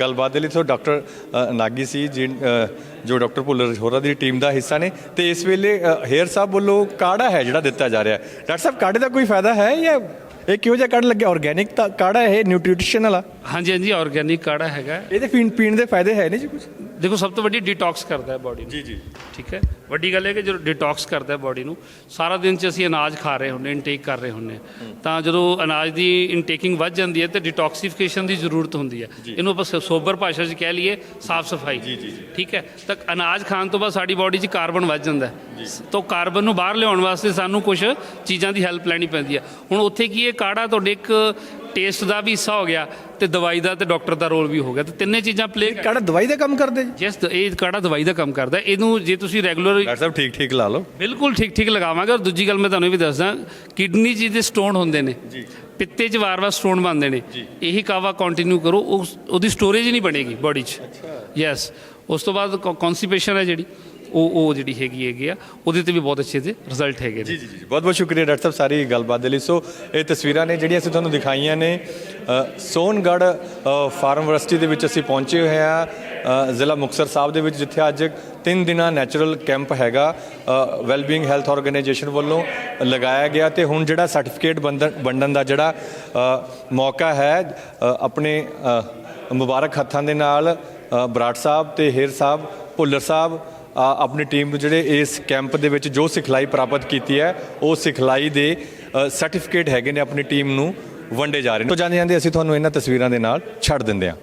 ਗੱਲਬਾਤ ਦੇ ਲਈ। ਤੋਂ ਡਾਕਟਰ ਨਾਗੀ ਸੀ ਜੋ ਡਾਕਟਰ ਭੁੱਲਰ ਹੋਰਾਂ ਦੀ ਟੀਮ ਦਾ ਹਿੱਸਾ ਨੇ। ਤੇ ਇਸ ਵੇਲੇ ਹੇਅਰ ਸਾਹਿਬ ਵੱਲੋਂ ਕਾੜਾ ਹੈ ਜਿਹੜਾ ਦਿੱਤਾ ਜਾ ਰਿਹਾ। ਡਾਕਟਰ ਸਾਹਿਬ ਕਾੜੇ ਦਾ ਕੋਈ ਫਾਇਦਾ ਹੈ ਜਾਂ ਇਹ ਕਿਹੋ ਜਿਹਾ ਕਾੜਾ ਲੱਗਿਆ? ਆਰਗੈਨਿਕ ਤਾਂ ਕਾੜਾ ਇਹ ਨਿਊਟ੍ਰੀਸ਼ਨ ਵਾਲਾ? ਹਾਂਜੀ ਹਾਂਜੀ ਆਰਗੈਨਿਕ ਕਾੜਾ ਹੈਗਾ। ਇਹਦੇ ਪੀਣ ਪੀਣ ਦੇ ਫਾਇਦੇ ਹੈ ਨਹੀਂ ਜੀ ਕੁਝ ਦੇਖੋ ਸਭ ਤੋਂ ਵੱਡੀ ਡਿਟੌਕਸ ਕਰਦਾ ਹੈ ਬਾਡੀ ਨੂੰ। ਜੀ ਜੀ। ਠੀਕ ਹੈ? ਵੱਡੀ ਗੱਲ ਇਹ ਕਿ ਜਦੋਂ ਡਿਟੌਕਸ ਕਰਦਾ ਹੈ ਬਾਡੀ ਨੂੰ ਸਾਰਾ ਦਿਨ ਚ ਅਸੀਂ ਅਨਾਜ ਖਾ ਰਹੇ ਹੁੰਦੇ ਇਨਟੇਕ ਕਰ ਰਹੇ ਹੁੰਦੇ ਹਾਂ। ਤਾਂ ਜਦੋਂ ਅਨਾਜ ਦੀ ਇਨਟੇਕਿੰਗ ਵੱਧ ਜਾਂਦੀ ਹੈ ਤੇ ਡਿਟੌਕਸੀਫਿਕੇਸ਼ਨ ਦੀ ਜ਼ਰੂਰਤ ਹੁੰਦੀ ਹੈ। ਇਹਨੂੰ ਆਪਾਂ ਸੋਬਰ ਭਾਸ਼ਾ 'ਚ ਕਹਿ ਲਈਏ ਸਾਫ਼ ਸਫ਼ਾਈ ਜੀ ਜੀ। ਠੀਕ ਹੈ? ਤਾਂ ਅਨਾਜ ਖਾਣ ਤੋਂ ਬਾਅਦ ਸਾਡੀ ਬਾਡੀ 'ਚ ਕਾਰਬਨ ਵੱਧ ਜਾਂਦਾ ਹੈ। ਤਾਂ ਕਾਰਬਨ ਨੂੰ ਬਾਹਰ ਲਿਆਉਣ ਵਾਸਤੇ ਸਾਨੂੰ ਕੁਝ ਚੀਜ਼ਾਂ ਦੀ ਹੈਲਪ ਲੈਣੀ ਪੈਂਦੀ ਹੈ। ਹੁਣ ਉੱਥੇ ਕੀ ਇਹ ਕਾੜਾ ਤੁਹਾਡੇ ਇੱਕ ਟੇਸਟ ਦਾ ਵੀ ਹਿੱਸਾ ਹੋ ਗਿਆ ਤੇ ਦਵਾਈ ਦਾ ਤੇ ਡਾਕਟਰ ਦਾ ਰੋਲ ਵੀ ਹੋ ਗਿਆ। ਤੇ ਤਿੰਨੇ ਚੀਜ਼ਾਂ ਪਲੇ ਕਾੜਾ ਦਵਾਈ ਦਾ ਕੰਮ ਕਰਦੇ ਜੀ? ਜਸ ਇਹ ਕਾੜਾ ਦਵਾਈ ਦਾ ਕੰਮ ਕਰਦਾ। ਇਹਨੂੰ ਜੇ ਤੁਸੀਂ ਰੈਗੂਲਰ ਡਾਕਟਰ ਸਾਹਿਬ ਠੀਕ ਠੀਕ ਲਾ ਲਓ। ਬਿਲਕੁਲ ਠੀਕ ਠੀਕ ਲਗਾਵਾਂਗੇ। ਔਰ ਦੂਜੀ ਗੱਲ ਮੈਂ ਤੁਹਾਨੂੰ ਇਹ ਵੀ ਦੱਸਦਾ ਕਿਡਨੀ ਜੀ ਦੇ ਸਟੋਨ ਹੁੰਦੇ ਨੇ। ਜੀ। ਪਿੱਤੇ 'ਚ ਵਾਰ-ਵਾਰ ਸਟੋਨ ਬਣਦੇ ਨੇ। ਇਹੀ ਕਾਵਾ ਕੰਟੀਨਿਊ ਕਰੋ ਉਹਦੀ ਸਟੋਰੇਜ ਨਹੀਂ ਬਣੇਗੀ ਬਾਡੀ 'ਚ। ਯੈਸ ਉਸ ਤੋਂ ਬਾਅਦ ਕਨਸਟੀਪੇਸ਼ਨ ਹੈ ਜਿਹੜੀ। ਉਹ ਉਹ ਜਿਹੜੀ ਹੈਗੀ ਹੈਗੀ ਆ ਉਹਦੇ ਤੇ ਵੀ ਬਹੁਤ ਅੱਛੇ ਤੇ ਰਿਜ਼ਲਟ ਹੈਗੇ ਨੇ। ਜੀ ਜੀ ਬਹੁਤ ਬਹੁਤ ਸ਼ੁਕਰੀਆ ਡਾਕਟਰ ਸਾਹਿਬ ਸਾਰੀ ਗੱਲਬਾਤ ਦੇ ਲਈ। ਸੋ ਇਹ ਤਸਵੀਰਾਂ ਨੇ ਜਿਹੜੀਆਂ ਅਸੀਂ ਤੁਹਾਨੂੰ ਦਿਖਾਈਆਂ ਨੇ ਅ, ਸੋਨਗੜ੍ਹ ਫਾਰਮ ਯੂਨੀਵਰਸਿਟੀ ਦੇ ਵਿੱਚ ਅਸੀਂ ਪਹੁੰਚੇ ਹੋਏ ਹਾਂ ਜ਼ਿਲ੍ਹਾ ਮੁਕਤਸਰ ਸਾਹਿਬ ਦੇ ਵਿੱਚ ਜਿੱਥੇ ਅੱਜ ਤਿੰਨ ਦਿਨਾਂ ਨੈਚੁਰਲ ਕੈਂਪ ਹੈਗਾ ਵੈਲਬੀਇੰਗ ਹੈਲਥ ਆਰਗੇਨਾਈਜੇਸ਼ਨ ਵੱਲੋਂ ਲਗਾਇਆ ਗਿਆ ਤੇ ਹੁਣ ਜਿਹੜਾ ਸਰਟੀਫਿਕੇਟ ਵੰਡਣ ਦਾ ਜਿਹੜਾ ਮੌਕਾ ਹੈ ਆਪਣੇ ਮੁਬਾਰਕ ਹੱਥਾਂ ਦੇ ਨਾਲ ਅ, ਬਰਾੜ ਸਾਹਿਬ ਤੇ ਹੇਰ ਸਾਹਿਬ ਭੁੱਲਰ ਸਾਹਿਬ ਆਪਣੀ ਟੀਮ ਨੂੰ ਜਿਹੜੇ ਇਸ ਕੈਂਪ ਦੇ ਵਿੱਚ ਜੋ ਸਿਖਲਾਈ ਪ੍ਰਾਪਤ ਕੀਤੀ ਹੈ, ਉਹ ਸਿਖਲਾਈ ਦੇ ਸਰਟੀਫਿਕੇਟ ਹੈਗੇ ਨੇ ਆਪਣੀ ਟੀਮ ਨੂੰ ਵੰਡੇ ਜਾ ਰਹੇ ਨੇ। ਤੋਂ ਜਾਂਦੇ ਜਾਂਦੇ, ਅਸੀਂ ਤੁਹਾਨੂੰ ਇਹਨਾਂ ਤਸਵੀਰਾਂ ਦੇ ਨਾਲ ਛੱਡ ਦਿੰਦੇ ਹਾਂ।